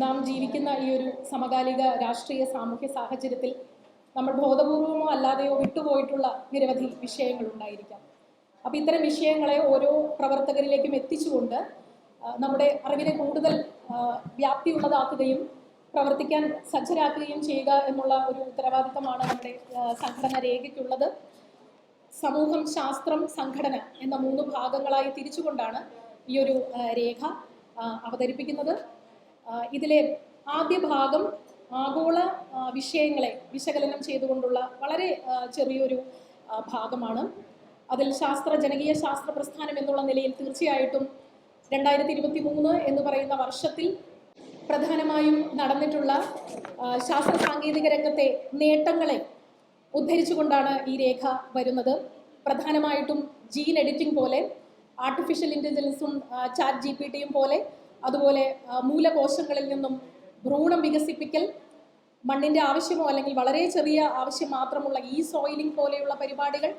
നാം ജീവിക്കുന്ന ഈ ഒരു സമകാലിക രാഷ്ട്രീയ സാമൂഹ്യ സാഹചര്യത്തിൽ നമ്മൾ ബോധപൂർവമോ അല്ലാതെയോ വിട്ടുപോയിട്ടുള്ള നിരവധി വിഷയങ്ങൾ ഉണ്ടായിരിക്കാം. അപ്പം ഇത്തരം വിഷയങ്ങളെ ഓരോ പ്രവർത്തകരിലേക്കും എത്തിച്ചുകൊണ്ട് നമ്മുടെ അറിവിനെ കൂടുതൽ വ്യാപ്തിയുള്ളതാക്കുകയും പ്രവർത്തിക്കാൻ സജ്ജരാക്കുകയും ചെയ്യുക എന്നുള്ള ഒരു ഉത്തരവാദിത്തമാണ് നമ്മുടെ സംഘടന രേഖയ്ക്കുള്ളത്. സമൂഹം ശാസ്ത്രം സംഘടന എന്ന മൂന്ന് ഭാഗങ്ങളായി തിരിച്ചുകൊണ്ടാണ് ഈ ഒരു രേഖ അവതരിപ്പിക്കുന്നത്. ഇതിലെ ആദ്യ ഭാഗം ആഗോള വിഷയങ്ങളെ വിശകലനം ചെയ്തുകൊണ്ടുള്ള വളരെ ചെറിയൊരു ഭാഗമാണ്. അതിൽ ശാസ്ത്ര ജനകീയ ശാസ്ത്ര പ്രസ്ഥാനം എന്നുള്ള നിലയിൽ തീർച്ചയായിട്ടും രണ്ടായിരത്തി ഇരുപത്തി മൂന്ന് എന്ന് പറയുന്ന വർഷത്തിൽ പ്രധാനമായും നടന്നിട്ടുള്ള ശാസ്ത്ര സാങ്കേതിക രംഗത്തെ നേട്ടങ്ങളെ ഉദ്ധരിച്ചുകൊണ്ടാണ് ഈ രേഖ വരുന്നത്. പ്രധാനമായിട്ടും ജീൻ എഡിറ്റിംഗ് പോലെ ആർട്ടിഫിഷ്യൽ ഇന്റലിജൻസും ചാറ്റ് ജി പി ടിയും പോലെ അതുപോലെ മൂലകോശങ്ങളിൽ നിന്നും ഭ്രൂണം വികസിപ്പിക്കൽ മണ്ണിന്റെ ആവശ്യമോ അല്ലെങ്കിൽ വളരെ ചെറിയ ആവശ്യം മാത്രമുള്ള ഈ സോയിലിംഗ് പോലെയുള്ള പരിപാടികൾ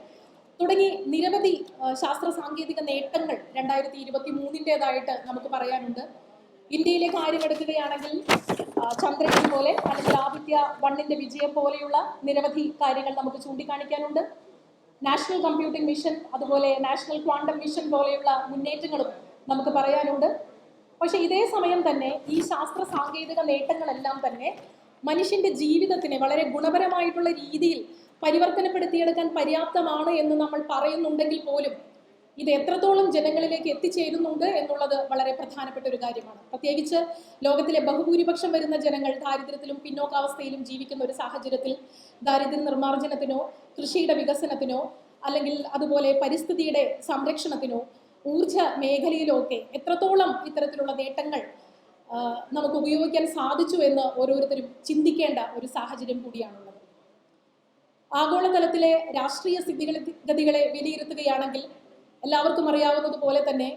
തുടങ്ങി നിരവധി ശാസ്ത്ര സാങ്കേതിക നേട്ടങ്ങൾ രണ്ടായിരത്തി ഇരുപത്തി മൂന്നിന്റെതായിട്ട് നമുക്ക് പറയാനുണ്ട്. ഇന്ത്യയിലെ കാര്യം എടുക്കുകയാണെങ്കിൽ ചന്ദ്രനെ പോലെ അല്ലെങ്കിൽ ആദിത്യ വണ്ണിന്റെ വിജയം പോലെയുള്ള നിരവധി കാര്യങ്ങൾ നമുക്ക് ചൂണ്ടിക്കാണിക്കാനുണ്ട്. നാഷണൽ കമ്പ്യൂട്ടിംഗ് മിഷൻ അതുപോലെ നാഷണൽ ക്വാണ്ടം മിഷൻ പോലെയുള്ള മുന്നേറ്റങ്ങളും നമുക്ക് പറയാനുണ്ട്. പക്ഷെ ഇതേ സമയം തന്നെ ഈ ശാസ്ത്ര സാങ്കേതിക നേട്ടങ്ങളെല്ലാം തന്നെ മനുഷ്യന്റെ ജീവിതത്തിനെ വളരെ ഗുണപരമായിട്ടുള്ള രീതിയിൽ പരിവർത്തനപ്പെടുത്തിയെടുക്കാൻ പര്യാപ്തമാണ് എന്ന് നമ്മൾ പറയുന്നുണ്ടെങ്കിൽ പോലും ഇത് എത്രത്തോളം ജനങ്ങളിലേക്ക് എത്തിച്ചേരുന്നുണ്ട് എന്നുള്ളത് വളരെ പ്രധാനപ്പെട്ട ഒരു കാര്യമാണ്. പ്രത്യേകിച്ച് ലോകത്തിലെ ബഹുഭൂരിപക്ഷം വരുന്ന ജനങ്ങൾ ദാരിദ്ര്യത്തിലും പിന്നോക്കാവസ്ഥയിലും ജീവിക്കുന്ന ഒരു സാഹചര്യത്തിൽ ദാരിദ്ര്യ നിർമ്മാർജനത്തിനോ കൃഷിയുടെ വികസനത്തിനോ അല്ലെങ്കിൽ അതുപോലെ പരിസ്ഥിതിയുടെ സംരക്ഷണത്തിനോ ഊർജ മേഖലയിലൊക്കെ എത്രത്തോളം ഇത്തരത്തിലുള്ള നേട്ടങ്ങൾ നമുക്ക് ഉപയോഗിക്കാൻ സാധിച്ചു എന്ന് ഓരോരുത്തരും ചിന്തിക്കേണ്ട ഒരു സാഹചര്യം കൂടിയാണുള്ളത്. ആഗോളതലത്തിലെ രാഷ്ട്രീയ സ്ഥിതിഗതികളെ വിലയിരുത്തുകയാണെങ്കിൽ എല്ലാവർക്കും അറിയാവുന്നതുപോലെ തന്നെ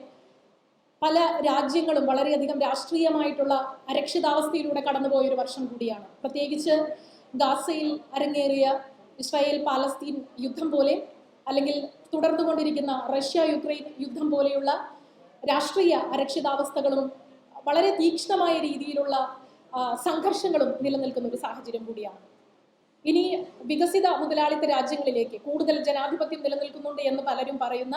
പല രാജ്യങ്ങളും വളരെയധികം രാഷ്ട്രീയമായിട്ടുള്ള അരക്ഷിതാവസ്ഥയിലൂടെ കടന്നുപോയൊരു വർഷം കൂടിയാണ്. പ്രത്യേകിച്ച് ഗാസയിൽ അരങ്ങേറിയ ഇസ്രായേൽ പാലസ്തീൻ യുദ്ധം പോലെ അല്ലെങ്കിൽ തുടർന്നുകൊണ്ടിരിക്കുന്ന റഷ്യ യുക്രൈൻ യുദ്ധം പോലെയുള്ള രാഷ്ട്രീയ അരക്ഷിതാവസ്ഥകളും വളരെ തീക്ഷ്ണമായ രീതിയിലുള്ള സംഘർഷങ്ങളും നിലനിൽക്കുന്ന ഒരു സാഹചര്യം കൂടിയാണ്. ഇനി വികസിത മുതലാളിത്ത രാജ്യങ്ങളിലേക്ക് കൂടുതൽ ജനാധിപത്യം നിലനിൽക്കുന്നുണ്ട് എന്ന് പലരും പറയുന്ന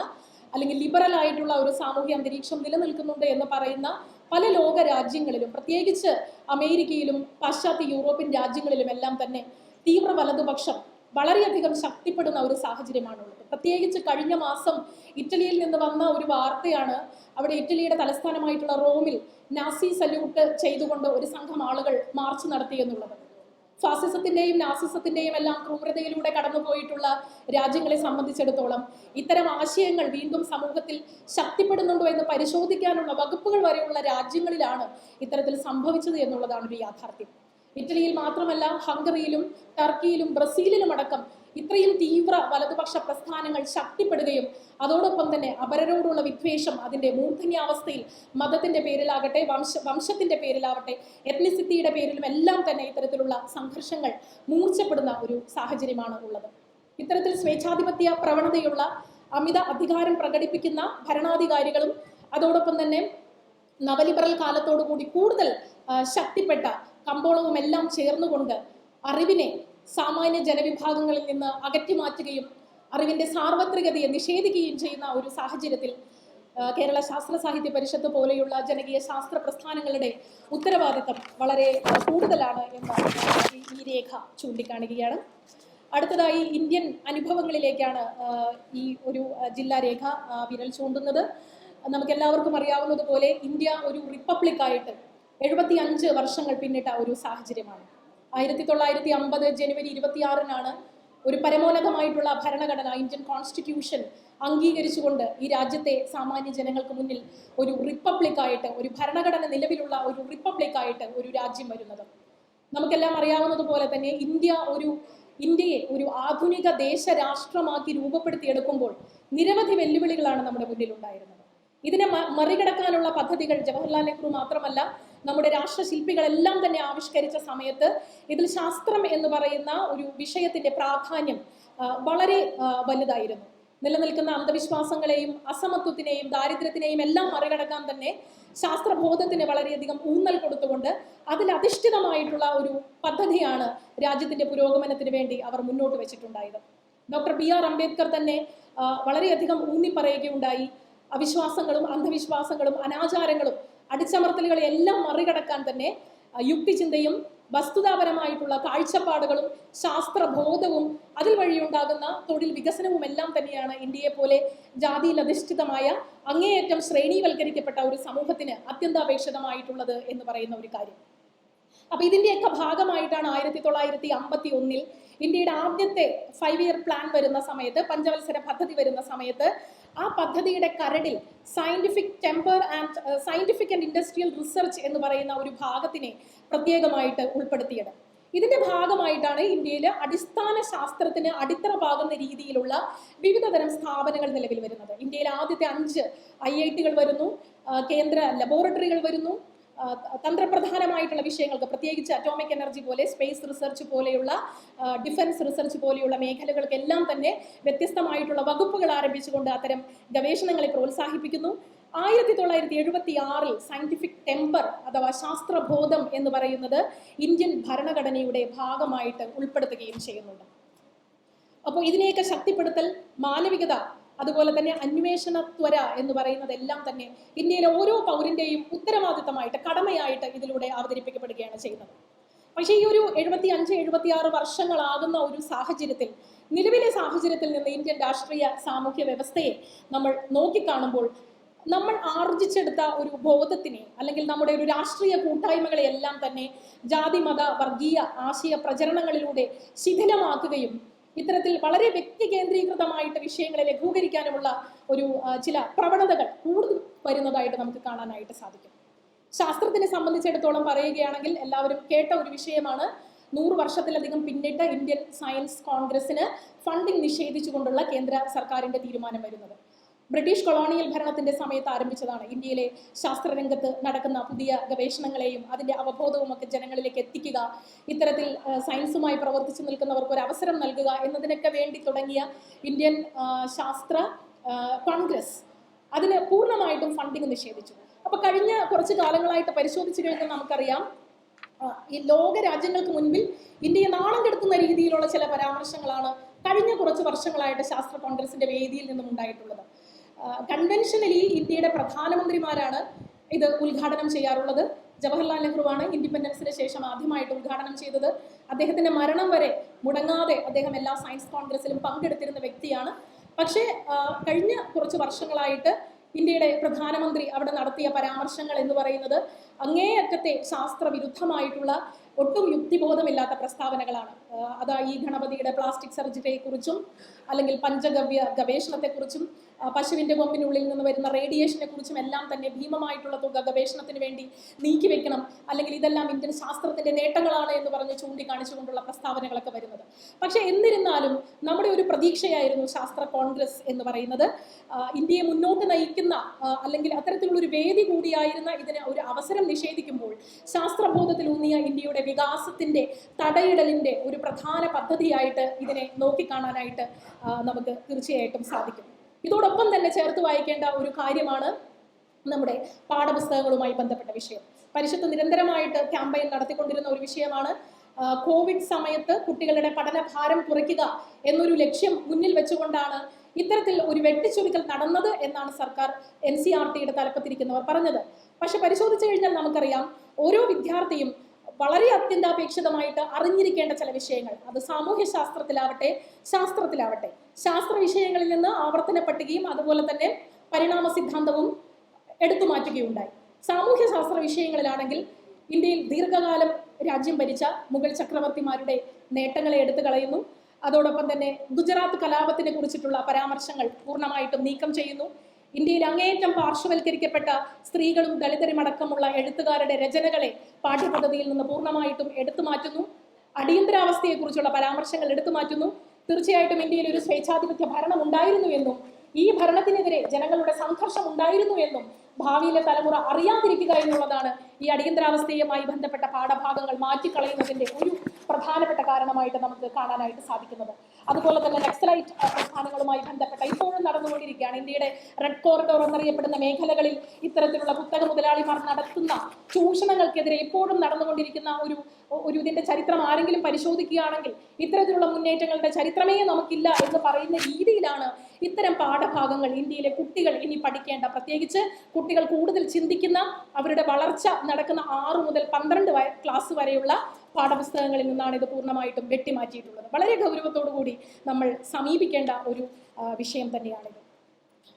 അല്ലെങ്കിൽ ലിബറൽ ആയിട്ടുള്ള ഒരു സാമൂഹ്യ അന്തരീക്ഷം നിലനിൽക്കുന്നുണ്ട് എന്ന് പറയുന്ന പല ലോക രാജ്യങ്ങളിലും പ്രത്യേകിച്ച് അമേരിക്കയിലും പാശ്ചാത്യ യൂറോപ്യൻ രാജ്യങ്ങളിലും എല്ലാം തന്നെ തീവ്ര വലതുപക്ഷം വളരെയധികം ശക്തിപ്പെടുന്ന ഒരു സാഹചര്യമാണുള്ളത്. പ്രത്യേകിച്ച് കഴിഞ്ഞ മാസം ഇറ്റലിയിൽ നിന്ന് വന്ന ഒരു വാർത്തയാണ് അവിടെ ഇറ്റലിയുടെ തലസ്ഥാനമായിട്ടുള്ള റോമിൽ നാസി സല്യൂട്ട് ചെയ്തുകൊണ്ട് ഒരു സംഘം ആളുകൾ മാർച്ച് നടത്തിയെന്നുള്ളത്. ഫാസിസത്തിന്റെയും നാസിസത്തിന്റെയും എല്ലാം ക്രൂരതയിലൂടെ കടന്നുപോയിട്ടുള്ള രാജ്യങ്ങളെ സംബന്ധിച്ചിടത്തോളം ഇത്തരം ആശയങ്ങൾ വീണ്ടും സമൂഹത്തിൽ ശക്തിപ്പെടുന്നുണ്ടോ എന്ന് പരിശോധിക്കാനുള്ള വകുപ്പുകൾ വരെയുള്ള രാജ്യങ്ങളിലാണ് ഇത്തരത്തിൽ സംഭവിച്ചത് എന്നുള്ളതാണ് ഒരു യാഥാർത്ഥ്യം. ഇറ്റലിയിൽ മാത്രമല്ല ഹംഗറിയിലും ടർക്കിയിലും ബ്രസീലിലും അടക്കം ഇത്രയും തീവ്ര വലതുപക്ഷ പ്രസ്ഥാനങ്ങൾ ശക്തിപ്പെടുകയും അതോടൊപ്പം തന്നെ അപരരോടുള്ള വിദ്വേഷം അതിന്റെ മൂർധന്യാവസ്ഥയിൽ മതത്തിന്റെ പേരിലാകട്ടെ വംശ വംശത്തിന്റെ പേരിലാവട്ടെ എത്നിസിറ്റിയുടെ പേരിലും എല്ലാം തന്നെ ഇത്തരത്തിലുള്ള സംഘർഷങ്ങൾ മൂർച്ചപ്പെടുന്ന ഒരു സാഹചര്യമാണ് ഉള്ളത്. ഇത്തരത്തിൽ സ്വേച്ഛാധിപത്യ പ്രവണതയുള്ള അമിത അധികാരം പ്രകടിപ്പിക്കുന്ന ഭരണാധികാരികളും അതോടൊപ്പം തന്നെ നവലിബറൽ കാലത്തോടുകൂടി കൂടുതൽ ശക്തിപ്പെട്ട കമ്പോളവും എല്ലാം ചേർന്നുകൊണ്ട് അറിവിനെ സാമാന്യ ജനവിഭാഗങ്ങളിൽ നിന്ന് അകറ്റി മാറ്റുകയും അറിവിന്റെ സാർവത്രികതയെ നിഷേധിക്കുകയും ചെയ്യുന്ന ഒരു സാഹചര്യത്തിൽ കേരള ശാസ്ത്ര സാഹിത്യ പരിഷത്ത് പോലെയുള്ള ജനകീയ ശാസ്ത്ര പ്രസ്ഥാനങ്ങളുടെ ഉത്തരവാദിത്തം വളരെ കൂടുതലാണ് എന്ന് ഈ- രേഖ ചൂണ്ടിക്കാണുകയാണ് അടുത്തതായി ഇന്ത്യൻ അനുഭവങ്ങളിലേക്കാണ് ഈ ഒരു ജില്ലാ രേഖ വിരൽ ചൂണ്ടുന്നത്. നമുക്ക് എല്ലാവർക്കും അറിയാവുന്നതുപോലെ ഇന്ത്യ ഒരു റിപ്പബ്ലിക് ആയിട്ട് എഴുപത്തി അഞ്ച് വർഷങ്ങൾ പിന്നിട്ട ഒരു സാഹചര്യമാണ്. ആയിരത്തി തൊള്ളായിരത്തി അമ്പത് ജനുവരി ഇരുപത്തിയാറിനാണ് ഒരു പരമോന്നതമായിട്ടുള്ള ഭരണഘടന ഇന്ത്യൻ കോൺസ്റ്റിറ്റ്യൂഷൻ അംഗീകരിച്ചുകൊണ്ട് ഈ രാജ്യത്തെ സാമാന്യ ജനങ്ങൾക്ക് മുന്നിൽ ഒരു റിപ്പബ്ലിക്കായിട്ട് ഒരു ഭരണഘടന നിലവിലുള്ള ഒരു റിപ്പബ്ലിക്കായിട്ട് ഒരു രാജ്യം വരുന്നത്. നമുക്കെല്ലാം അറിയാവുന്നതുപോലെ തന്നെ ഇന്ത്യ ഒരു ഇന്ത്യയെ ഒരു ആധുനിക ദേശരാഷ്ട്രമാക്കി രൂപപ്പെടുത്തിയെടുക്കുമ്പോൾ നിരവധി വെല്ലുവിളികളാണ് നമ്മുടെ മുന്നിൽ ഉണ്ടായിരുന്നത് ഇതിനെ മറികടക്കാനുള്ള പദ്ധതികൾ ജവഹർലാൽ നെഹ്റു മാത്രമല്ല നമ്മുടെ രാഷ്ട്രശില്പികളെല്ലാം തന്നെ ആവിഷ്കരിച്ച സമയത്ത് ഇതിൽ ശാസ്ത്രം എന്ന് പറയുന്ന ഒരു വിഷയത്തിന്റെ പ്രാധാന്യം വളരെ വലുതായിരുന്നു. നിലനിൽക്കുന്ന അന്ധവിശ്വാസങ്ങളെയും അസമത്വത്തിനെയും ദാരിദ്ര്യത്തിനെയും എല്ലാം മറികടക്കാൻ തന്നെ ശാസ്ത്രബോധത്തിന് വളരെയധികം ഊന്നൽ കൊടുത്തുകൊണ്ട് അതിലധിഷ്ഠിതമായിട്ടുള്ള ഒരു പദ്ധതിയാണ് രാജ്യത്തിന്റെ പുരോഗമനത്തിന് വേണ്ടി അവർ മുന്നോട്ട് വെച്ചിട്ടുണ്ടായത്. ഡോക്ടർ ബി ആർ അംബേദ്കർ തന്നെ വളരെയധികം ഊന്നി പറയുകയുണ്ടായി അവിശ്വാസങ്ങളും അന്ധവിശ്വാസങ്ങളും അനാചാരങ്ങളും അടിച്ചമർത്തലുകളെ എല്ലാം മറികടക്കാൻ തന്നെ യുക്തിചിന്തയും വസ്തുതാപരമായിട്ടുള്ള കാഴ്ചപ്പാടുകളും ശാസ്ത്രബോധവും അതിൽ വഴിയുണ്ടാകുന്ന തൊഴിൽ വികസനവും എല്ലാം തന്നെയാണ് ഇന്ത്യയെ പോലെ ജാതിയിൽ അധിഷ്ഠിതമായ അങ്ങേയറ്റം ശ്രേണീവൽക്കരിക്കപ്പെട്ട ഒരു സമൂഹത്തിന് അത്യന്താപേക്ഷിതമായിട്ടുള്ളത് എന്ന് പറയുന്ന ഒരു കാര്യം. അപ്പൊ ഇതിന്റെയൊക്കെ ഭാഗമായിട്ടാണ് ആയിരത്തി തൊള്ളായിരത്തി അമ്പത്തി ഒന്നിൽ ഇന്ത്യയുടെ ആദ്യത്തെ ഫൈവ് ഇയർ പ്ലാൻ വരുന്ന സമയത്ത് പഞ്ചവത്സര പദ്ധതി വരുന്ന സമയത്ത് ആ പദ്ധതിയുടെ കരടിൽ scientific temper and scientific and industrial research എന്ന് പറയുന്ന ഒരു ഭാഗത്തിനെ പ്രത്യേകമായിട്ട് ഉൾപ്പെടുത്തിയത്. ഇതിന്റെ ഭാഗമായിട്ടാണ് ഇന്ത്യയിൽ അടിസ്ഥാന ശാസ്ത്രത്തിന് അടിത്തറ പാകുന്ന രീതിയിലുള്ള വിവിധ തരം സ്ഥാപനങ്ങൾ നിലവിൽ വരുന്നത്. ഇന്ത്യയിൽ ആദ്യത്തെ അഞ്ച് ഐ ഐ ടികൾ വരുന്നു കേന്ദ്ര ലബോറട്ടറികൾ വരുന്നു തന്ത്രപ്രധാനമായിട്ടുള്ള വിഷയങ്ങൾക്ക് പ്രത്യേകിച്ച് അറ്റോമിക് എനർജി പോലെ സ്പേസ് റിസർച്ച് പോലെയുള്ള ഡിഫൻസ് റിസർച്ച് പോലെയുള്ള മേഖലകൾക്കെല്ലാം തന്നെ വ്യത്യസ്തമായിട്ടുള്ള വകുപ്പുകൾ ആരംഭിച്ചുകൊണ്ട് അത്തരം ഗവേഷണങ്ങളെ പ്രോത്സാഹിപ്പിക്കുന്നു. ആയിരത്തി തൊള്ളായിരത്തി എഴുപത്തി ആറിൽ സയന്റിഫിക് ടെമ്പർ അഥവാ ശാസ്ത്രബോധം എന്ന് പറയുന്നത് ഇന്ത്യൻ ഭരണഘടനയുടെ ഭാഗമായിട്ട് ഉൾപ്പെടുത്തുകയും ചെയ്യുന്നുണ്ട്. അപ്പോൾ ഇതിനെയൊക്കെ ശക്തിപ്പെടുത്തൽ മാനവികത അതുപോലെ തന്നെ അന്വേഷണ ത്വര എന്ന് പറയുന്നതെല്ലാം തന്നെ ഇന്ത്യയിലെ ഓരോ പൗരന്റെയും ഉത്തരവാദിത്തമായിട്ട് കടമയായിട്ട് ഇതിലൂടെ അവതരിപ്പിക്കപ്പെടുകയാണ് ചെയ്യുന്നത്. പക്ഷേ ഈ ഒരു എഴുപത്തി അഞ്ച് എഴുപത്തി ആറ് വർഷങ്ങളാകുന്ന ഒരു സാഹചര്യത്തിൽ നിലവിലെ സാഹചര്യത്തിൽ നിന്ന് ഇന്ത്യൻ രാഷ്ട്രീയ സാമൂഹ്യ വ്യവസ്ഥയെ നമ്മൾ നോക്കിക്കാണുമ്പോൾ നമ്മൾ ആർജിച്ചെടുത്ത ഒരു ബോധത്തിനെ അല്ലെങ്കിൽ നമ്മുടെ ഒരു രാഷ്ട്രീയ കൂട്ടായ്മകളെയെല്ലാം തന്നെ ജാതി മത വർഗീയ ആശയ പ്രചരണങ്ങളിലൂടെ ശിഥിലമാക്കുകയും ഇത്തരത്തിൽ വളരെ വ്യക്തി കേന്ദ്രീകൃതമായിട്ട് വിഷയങ്ങളെ ലഘൂകരിക്കാനുമുള്ള ഒരു ചില പ്രവണതകൾ കൂടുതൽ വരുന്നതായിട്ട് നമുക്ക് കാണാനായിട്ട് സാധിക്കും. ശാസ്ത്രത്തിനെ സംബന്ധിച്ചിടത്തോളം പറയുകയാണെങ്കിൽ എല്ലാവരും കേട്ട ഒരു വിഷയമാണ്. നൂറ് വർഷത്തിലധികം പിന്നിട്ട ഇന്ത്യൻ സയൻസ് കോൺഗ്രസിന് ഫണ്ടിംഗ് നിഷേധിച്ചുകൊണ്ടുള്ള കേന്ദ്ര സർക്കാരിന്റെ തീരുമാനം വരുന്നത്. ബ്രിട്ടീഷ് കൊളോണിയൽ ഭരണത്തിന്റെ സമയത്ത് ആരംഭിച്ചതാണ് ഇന്ത്യയിലെ ശാസ്ത്രരംഗത്ത് നടക്കുന്ന പുതിയ ഗവേഷണങ്ങളെയും അതിന്റെ അവബോധവും ഒക്കെ ജനങ്ങളിലേക്ക് എത്തിക്കുക. ഇത്തരത്തിൽ സയൻസുമായി പ്രവർത്തിച്ചു നിൽക്കുന്നവർക്ക് ഒരു അവസരം നൽകുക എന്നതിനൊക്കെ വേണ്ടി തുടങ്ങിയ ഇന്ത്യൻ ശാസ്ത്ര കോൺഗ്രസ് അതിന് പൂർണമായിട്ടും ഫണ്ടിങ് നിഷേധിച്ചു. അപ്പൊ കഴിഞ്ഞ കുറച്ച് കാലങ്ങളായിട്ട് പരിശോധിച്ചു കഴിഞ്ഞാൽ നമുക്കറിയാം ഈ ലോക രാജ്യങ്ങൾക്ക് മുൻപിൽ ഇന്ത്യയെ നാണം കെടുത്തുന്ന രീതിയിലുള്ള ചില പരാമർശങ്ങളാണ് കഴിഞ്ഞ കുറച്ച് വർഷങ്ങളായിട്ട് ശാസ്ത്ര കോൺഗ്രസിന്റെ വേദിയിൽ നിന്നും ഉണ്ടായിട്ടുള്ളത്. കൺവെൻഷനലി ഇന്ത്യയുടെ പ്രധാനമന്ത്രിമാരാണ് ഇത് ഉദ്ഘാടനം ചെയ്യാറുള്ളത്. ജവഹർലാൽ നെഹ്റുവാണ് ഇൻഡിപെൻഡൻസിന് ശേഷം ആദ്യമായിട്ട് ഉദ്ഘാടനം ചെയ്തത്. അദ്ദേഹത്തിന്റെ മരണം വരെ മുടങ്ങാതെ അദ്ദേഹം എല്ലാ സയൻസ് കോൺഗ്രസിലും പങ്കെടുത്തിരുന്ന വ്യക്തിയാണ്. പക്ഷേ കഴിഞ്ഞ കുറച്ച് വർഷങ്ങളായിട്ട് ഇന്ത്യയുടെ പ്രധാനമന്ത്രി അവിടെ നടത്തിയ പരാമർശങ്ങൾ എന്ന് പറയുന്നത് അങ്ങേയറ്റത്തെ ശാസ്ത്രവിരുദ്ധമായിട്ടുള്ള ഒട്ടും യുക്തിബോധമില്ലാത്ത പ്രസ്താവനകളാണ്. അതാ ഈ ഗണപതിയുടെ പ്ലാസ്റ്റിക് സർജറിയെ കുറിച്ചും അല്ലെങ്കിൽ പഞ്ചഗവ്യ ഗവേഷണത്തെക്കുറിച്ചും കുറിച്ചും പശുവിന്റെ കൊമ്പിനുള്ളിൽ നിന്ന് വരുന്ന റേഡിയേഷനെ കുറിച്ചും എല്ലാം തന്നെ ഭീമമായിട്ടുള്ള തുക ഗവേഷണത്തിന് വേണ്ടി നീക്കിവെക്കണം അല്ലെങ്കിൽ ഇതെല്ലാം ഇന്ത്യൻ ശാസ്ത്രത്തിന്റെ നേട്ടങ്ങളാണ് എന്ന് പറഞ്ഞ് ചൂണ്ടിക്കാണിച്ചുകൊണ്ടുള്ള പ്രസ്താവനകളൊക്കെ വരുന്നത്. പക്ഷേ എന്നിരുന്നാലും നമ്മുടെ ഒരു പ്രതീക്ഷയായിരുന്നു ശാസ്ത്ര കോൺഗ്രസ് എന്ന് പറയുന്നത്. ഇന്ത്യയെ മുന്നോട്ട് നയിക്കുന്ന അല്ലെങ്കിൽ അത്തരത്തിലുള്ള ഒരു വേദി കൂടിയായിരുന്ന ഇതിന് ഒരു അവസരം നിഷേധിക്കുമ്പോൾ ശാസ്ത്രബോധത്തിൽ ശാസ്ത്രബോധത്തിലൂന്നിയ ഇന്ത്യയുടെ വികാസത്തിന്റെ തടയിടലിന്റെ ഒരു പ്രധാന പദ്ധതിയായിട്ട് ഇതിനെ നോക്കിക്കാണാനായിട്ട് നമുക്ക് തീർച്ചയായിട്ടും സാധിക്കും. ഇതോടൊപ്പം തന്നെ ചേർത്ത് വായിക്കേണ്ട ഒരു കാര്യമാണ് നമ്മുടെ പാഠപുസ്തകങ്ങളുമായി ബന്ധപ്പെട്ട വിഷയം. പരിഷത്ത് നിരന്തരമായിട്ട് ക്യാമ്പയിൻ നടത്തിക്കൊണ്ടിരുന്ന ഒരു വിഷയമാണ് കോവിഡ് സമയത്ത് കുട്ടികളുടെ പഠനഭാരം കുറയ്ക്കുക എന്നൊരു ലക്ഷ്യം മുന്നിൽ വെച്ചുകൊണ്ടാണ് ഇത്തരത്തിൽ ഒരു വെട്ടിച്ചുരുക്കൽ നടന്നത് എന്നാണ് സർക്കാർ എൻ സി ആർ ടിയുടെ തലപ്പത്തിരിക്കുന്നവർ പറഞ്ഞത്. പക്ഷെ പരിശോധിച്ചു കഴിഞ്ഞാൽ നമുക്കറിയാം ഓരോ വിദ്യാർത്ഥിയും വളരെ അത്യന്താപേക്ഷിതമായിട്ട് അറിഞ്ഞിരിക്കേണ്ട ചില വിഷയങ്ങൾ. അത് സാമൂഹ്യ ശാസ്ത്രത്തിലാവട്ടെ. ശാസ്ത്രത്തിലാവട്ടെ ശാസ്ത്ര വിഷയങ്ങളിൽ നിന്ന് ആവർത്തന പട്ടികയും അതുപോലെ തന്നെ പരിണാമ സിദ്ധാന്തവും എടുത്തു മാറ്റുകയുണ്ടായി. സാമൂഹ്യ ശാസ്ത്ര വിഷയങ്ങളിലാണെങ്കിൽ ഇന്ത്യയിൽ ദീർഘകാലം രാജ്യം ഭരിച്ച മുഗൾ ചക്രവർത്തിമാരുടെ നേട്ടങ്ങളെ എടുത്തു കളയുന്നു. അതോടൊപ്പം തന്നെ ഗുജറാത്ത് കലാപത്തിനെ കുറിച്ചിട്ടുള്ള പരാമർശങ്ങൾ പൂർണമായിട്ടും നീക്കം ചെയ്യുന്നു. ഇന്ത്യയിൽ അങ്ങേയറ്റം പാർശ്വവൽക്കരിക്കപ്പെട്ട സ്ത്രീകളും ദളിതരും അടക്കമുള്ള എഴുത്തുകാരുടെ രചനകളെ പാഠ്യപദ്ധതിയിൽ നിന്ന് പൂർണമായിട്ടും എടുത്തു മാറ്റുന്നു. അടിയന്തരാവസ്ഥയെക്കുറിച്ചുള്ള പരാമർശങ്ങൾ എടുത്തു മാറ്റുന്നു. തീർച്ചയായിട്ടും ഇന്ത്യയിൽ ഒരു സ്വേച്ഛാധിപത്യ ഭരണം ഉണ്ടായിരുന്നു എന്നും ഈ ഭരണത്തിനെതിരെ ജനങ്ങളുടെ സംഘർഷം ഉണ്ടായിരുന്നു എന്നും ഭാവിയിലെ തലമുറ അറിയാതിരിക്കുക എന്നുള്ളതാണ് ഈ അടിയന്തരാവസ്ഥയുമായി ബന്ധപ്പെട്ട പാഠഭാഗങ്ങൾ മാറ്റിക്കളയുന്നതിന്റെ ഒരു പ്രധാനപ്പെട്ട കാരണമായിട്ട് നമുക്ക് കാണാനായിട്ട് സാധിക്കുന്നത്. അതുപോലെ തന്നെ നക്സലൈറ്റ് പ്രസ്ഥാനങ്ങളുമായി ബന്ധപ്പെട്ട ഇപ്പോഴും നടന്നുകൊണ്ടിരിക്കുകയാണ്. ഇന്ത്യയുടെ റെഡ് കോറിഡോർ എന്നറിയപ്പെടുന്ന മേഖലകളിൽ ഇത്തരത്തിലുള്ള കുത്തക മുതലാളിമാർ നടത്തുന്ന ചൂഷണങ്ങൾക്കെതിരെ ഇപ്പോഴും നടന്നുകൊണ്ടിരിക്കുന്ന ഒരു ഒരു ഇതിന്റെ ചരിത്രം ആരെങ്കിലും പരിശോധിക്കുകയാണെങ്കിൽ ഇത്തരത്തിലുള്ള മുന്നേറ്റങ്ങളുടെ ചരിത്രമേ നമുക്കില്ല എന്ന് പറയുന്ന രീതിയിലാണ് ഇത്തരം പാഠഭാഗങ്ങൾ ഇന്ത്യയിലെ കുട്ടികൾ ഇനി പഠിക്കേണ്ട. പ്രത്യേകിച്ച് കുട്ടികൾ കൂടുതൽ ചിന്തിക്കുന്ന അവരുടെ വളർച്ച നടക്കുന്ന ആറ് മുതൽ പന്ത്രണ്ട് ക്ലാസ് വരെയുള്ള പാഠപുസ്തകങ്ങളിൽ നിന്നാണ് ഇത് പൂർണമായിട്ടും വെട്ടിമാറ്റിയിട്ടുള്ളത്. വളരെ ഗൗരവത്തോടു കൂടി നമ്മൾ സമീപിക്കേണ്ട ഒരു വിഷയം തന്നെയാണിത്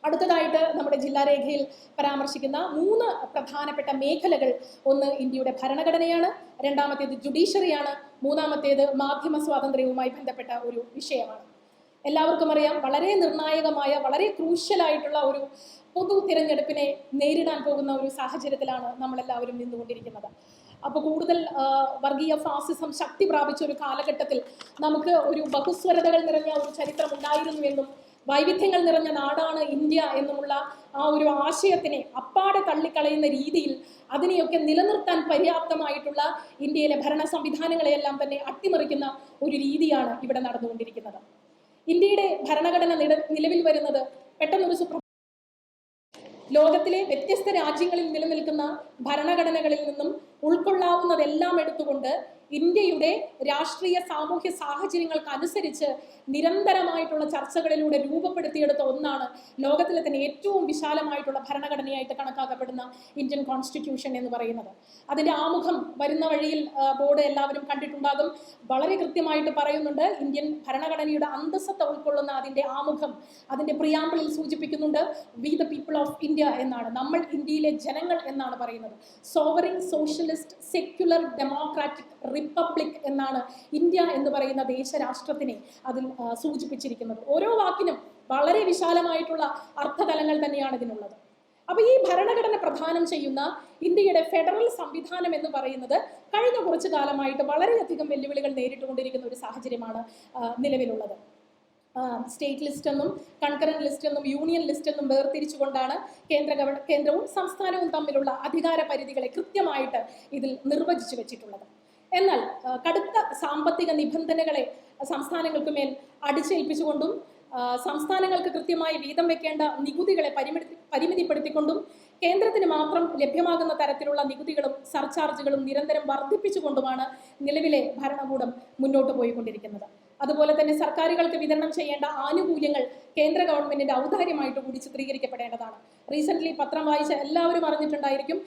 അടുത്തതായിട്ട് നമ്മുടെ ജില്ലാരേഖയിൽ പരാമർശിക്കുന്ന മൂന്ന് പ്രധാനപ്പെട്ട മേഖലകൾ ഒന്ന് ഇന്ത്യയുടെ ഭരണഘടനയാണ് രണ്ടാമത്തേത് ജുഡീഷ്യറിയാണ് മൂന്നാമത്തേത് മാധ്യമ സ്വാതന്ത്ര്യവുമായി ബന്ധപ്പെട്ട ഒരു വിഷയമാണ്. എല്ലാവർക്കും അറിയാം വളരെ നിർണായകമായ വളരെ ക്രൂഷ്യലായിട്ടുള്ള ഒരു പൊതു തിരഞ്ഞെടുപ്പിനെ നേരിടാൻ പോകുന്ന ഒരു സാഹചര്യത്തിലാണ് നമ്മളെല്ലാവരും നിന്നുകൊണ്ടിരിക്കുന്നത്. അപ്പോൾ കൂടുതൽ വർഗീയ ഫാസിസം ശക്തി പ്രാപിച്ച ഒരു കാലഘട്ടത്തിൽ നമുക്ക് ഒരു ബഹുസ്വരതകൾ നിറഞ്ഞ ഒരു ചരിത്രം ഉണ്ടായിരുന്നു എന്നും വൈവിധ്യങ്ങൾ നിറഞ്ഞ നാടാണ് ഇന്ത്യ എന്നുമുള്ള ആ ഒരു ആശയത്തിനെ അപ്പാടെ തള്ളിക്കളയുന്ന രീതിയിൽ അതിനെയൊക്കെ നിലനിർത്താൻ പര്യാപ്തമായിട്ടുള്ള ഇന്ത്യയിലെ ഭരണ സംവിധാനങ്ങളെയെല്ലാം തന്നെ അട്ടിമറിക്കുന്ന ഒരു രീതിയാണ് ഇവിടെ നടന്നുകൊണ്ടിരിക്കുന്നത്. ഇന്ത്യയുടെ ഭരണഘടന നില- നിലവിൽ വരുന്നത് പെട്ടെന്നൊരു സുപ്ര ലോകത്തിലെ വ്യത്യസ്ത രാജ്യങ്ങളിൽ നിലനിൽക്കുന്ന ഭരണഘടനകളിൽ നിന്നും ഉൾക്കൊള്ളാവുന്നതെല്ലാം എടുത്തുകൊണ്ട് ഇന്ത്യയുടെ രാഷ്ട്രീയ സാമൂഹ്യ സാഹചര്യങ്ങൾക്ക് അനുസരിച്ച് നിരന്തരമായിട്ടുള്ള ചർച്ചകളിലൂടെ രൂപപ്പെടുത്തിയെടുത്ത ഒന്നാണ് ലോകത്തിലെ തന്നെ ഏറ്റവും വിശാലമായിട്ടുള്ള ഭരണഘടനയായിട്ട് കണക്കാക്കപ്പെടുന്ന ഇന്ത്യൻ കോൺസ്റ്റിറ്റ്യൂഷൻ എന്ന് പറയുന്നത്. അതിന്റെ ആമുഖം വരുന്ന വഴിയിൽ ബോർഡ് എല്ലാവരും കണ്ടിട്ടുണ്ടാകും. വളരെ കൃത്യമായിട്ട് പറയുന്നുണ്ട്. ഇന്ത്യൻ ഭരണഘടനയുടെ അന്തസ്സത്ത ഉൾക്കൊള്ളുന്ന അതിന്റെ ആമുഖം അതിന്റെ പ്രിയാമ്പിളിൽ സൂചിപ്പിക്കുന്നുണ്ട്. We the people of India എന്നാണ്. നമ്മൾ ഇന്ത്യയിലെ ജനങ്ങൾ എന്നാണ് പറയുന്നത്. Sovereign socialist secular democratic republic എന്നാണ് ഇന്ത്യ എന്ന് പറയുന്ന ദേശരാഷ്ട്രത്തിനെ അതിൽ സൂചിപ്പിച്ചിരിക്കുന്നത്. ഓരോ വാക്കിനും വളരെ വിശാലമായിട്ടുള്ള അർത്ഥതലങ്ങൾ തന്നെയാണ് ഇതിനുള്ളത്. അപ്പൊ ഈ ഭരണഘടന പ്രധാനം ചെയ്യുന്ന ഇന്ത്യയുടെ ഫെഡറൽ സംവിധാനം എന്ന് പറയുന്നത് കഴിഞ്ഞ കുറച്ചു കാലമായിട്ട് വളരെയധികം വെല്ലുവിളികൾ നേരിട്ടുകൊണ്ടിരിക്കുന്ന ഒരു സാഹചര്യമാണ് നിലവിലുള്ളത്. സ്റ്റേറ്റ് ലിസ്റ്റ് എന്നും കൺകറന്റ് ലിസ്റ്റ് എന്നും യൂണിയൻ ലിസ്റ്റ് എന്നും വേർതിരിച്ചുകൊണ്ടാണ് കേന്ദ്ര ഗവ കേന്ദ്രവും സംസ്ഥാനവും തമ്മിലുള്ള അധികാര പരിധികളെ കൃത്യമായിട്ട് ഇതിൽ നിർവചിച്ചു വെച്ചിട്ടുള്ളത്. എന്നാൽ കടുത്ത സാമ്പത്തിക നിബന്ധനകളെ സംസ്ഥാനങ്ങൾക്ക് മേൽ അടിച്ചേൽപ്പിച്ചുകൊണ്ടും സംസ്ഥാനങ്ങൾക്ക് കൃത്യമായി വീതം വെക്കേണ്ട നികുതികളെ പരിമിതി പരിമിതിപ്പെടുത്തിക്കൊണ്ടും കേന്ദ്രത്തിന് മാത്രം ലഭ്യമാകുന്ന തരത്തിലുള്ള നികുതികളും സർചാർജുകളും നിരന്തരം വർദ്ധിപ്പിച്ചുകൊണ്ടുമാണ് നിലവിലെ ഭരണകൂടം മുന്നോട്ട് പോയിക്കൊണ്ടിരിക്കുന്നത്. അതുപോലെ തന്നെ സർക്കാരുകൾക്ക് വിതരണം ചെയ്യേണ്ട ആനുകൂല്യങ്ങൾ കേന്ദ്ര ഗവൺമെന്റിന്റെ ഔദാര്യമായിട്ട് കൂടി ചിത്രീകരിക്കപ്പെടേണ്ടതാണ്. റീസെന്റ് പത്രം വായിച്ച എല്ലാവരും അറിഞ്ഞിട്ടുണ്ടായിരിക്കും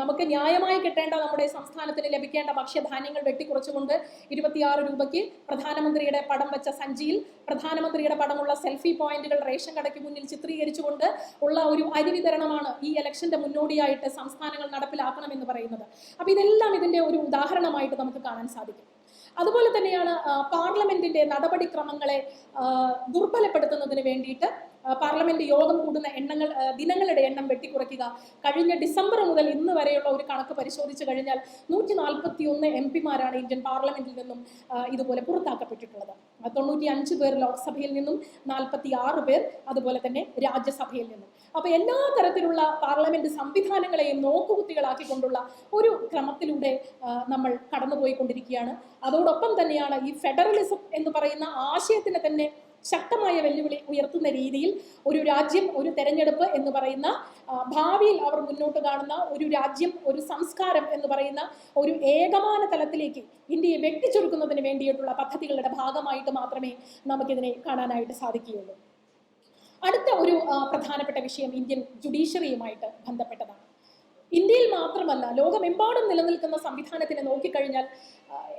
നമുക്ക് ന്യായമായി കിട്ടേണ്ട നമ്മുടെ സംസ്ഥാനത്തിന് ലഭിക്കേണ്ട ഭക്ഷ്യധാന്യങ്ങൾ വെട്ടിക്കുറച്ചുകൊണ്ട് ഇരുപത്തിയാറ് രൂപയ്ക്ക് പ്രധാനമന്ത്രിയുടെ പടം വെച്ച സഞ്ചിയിൽ പ്രധാനമന്ത്രിയുടെ പടമുള്ള സെൽഫി പോയിന്റുകൾ റേഷൻ കടയ്ക്ക് മുന്നിൽ ചിത്രീകരിച്ചുകൊണ്ട് ഉള്ള ഒരു അരി വിതരണമാണ് ഈ ഇലക്ഷന്റെ മുന്നോടിയായിട്ട് സംസ്ഥാനങ്ങൾ നടപ്പിലാക്കണമെന്ന് പറയുന്നത്. അപ്പൊ ഇതെല്ലാം ഇതിന്റെ ഒരു ഉദാഹരണമായിട്ട് നമുക്ക് കാണാൻ സാധിക്കും. അതുപോലെ തന്നെയാണ് പാർലമെന്റിന്റെ നടപടിക്രമങ്ങളെ ദുർബലപ്പെടുത്തുന്നതിന് വേണ്ടിയിട്ട് പാർലമെന്റ് യോഗം കൂടുന്ന എണ്ണങ്ങൾ ദിനങ്ങളുടെ എണ്ണം വെട്ടിക്കുറയ്ക്കുക. കഴിഞ്ഞ ഡിസംബർ മുതൽ ഇന്ന് വരെയുള്ള ഒരു കണക്ക് പരിശോധിച്ചു കഴിഞ്ഞാൽ നൂറ്റി നാൽപ്പത്തി ഒന്ന് എം പിമാരാണ് ഇന്ത്യൻ പാർലമെന്റിൽ നിന്നും ഇതുപോലെ പുറത്താക്കപ്പെട്ടിട്ടുള്ളത്. തൊണ്ണൂറ്റി അഞ്ച് പേർ ലോക്സഭയിൽ നിന്നും നാൽപ്പത്തി ആറ് പേർ അതുപോലെ തന്നെ രാജ്യസഭയിൽ നിന്നും. അപ്പൊ എല്ലാ തരത്തിലുള്ള പാർലമെന്റ് സംവിധാനങ്ങളെയും നോക്കുകുത്തികളാക്കിക്കൊണ്ടുള്ള ഒരു ക്രമത്തിലൂടെ നമ്മൾ കടന്നുപോയിക്കൊണ്ടിരിക്കുകയാണ്. അതോടൊപ്പം തന്നെയാണ് ഈ ഫെഡറലിസം എന്ന് പറയുന്ന ആശയത്തിന് തന്നെ ശക്തമായ വെല്ലുവിളി ഉയർത്തുന്ന രീതിയിൽ ഒരു രാജ്യം ഒരു തെരഞ്ഞെടുപ്പ് എന്ന് പറയുന്ന ഭാവിയിൽ അവർ മുന്നോട്ട് കാണുന്ന ഒരു രാജ്യം ഒരു സംസ്കാരം എന്ന് പറയുന്ന ഒരു ഏകമാന തലത്തിലേക്ക് ഇന്ത്യയെ വെട്ടിച്ചുരുക്കുന്നതിന് വേണ്ടിയിട്ടുള്ള പദ്ധതികളുടെ ഭാഗമായിട്ട് മാത്രമേ നമുക്കിതിനെ കാണാനായിട്ട് സാധിക്കുകയുള്ളൂ. അടുത്ത ഒരു പ്രധാനപ്പെട്ട വിഷയം ഇന്ത്യൻ ജുഡീഷ്യറിയുമായിട്ട് ബന്ധപ്പെട്ടതാണ്. ഇന്ത്യയിൽ മാത്രമല്ല ലോകമെമ്പാടും നിലനിൽക്കുന്ന സംവിധാനത്തിനെ നോക്കിക്കഴിഞ്ഞാൽ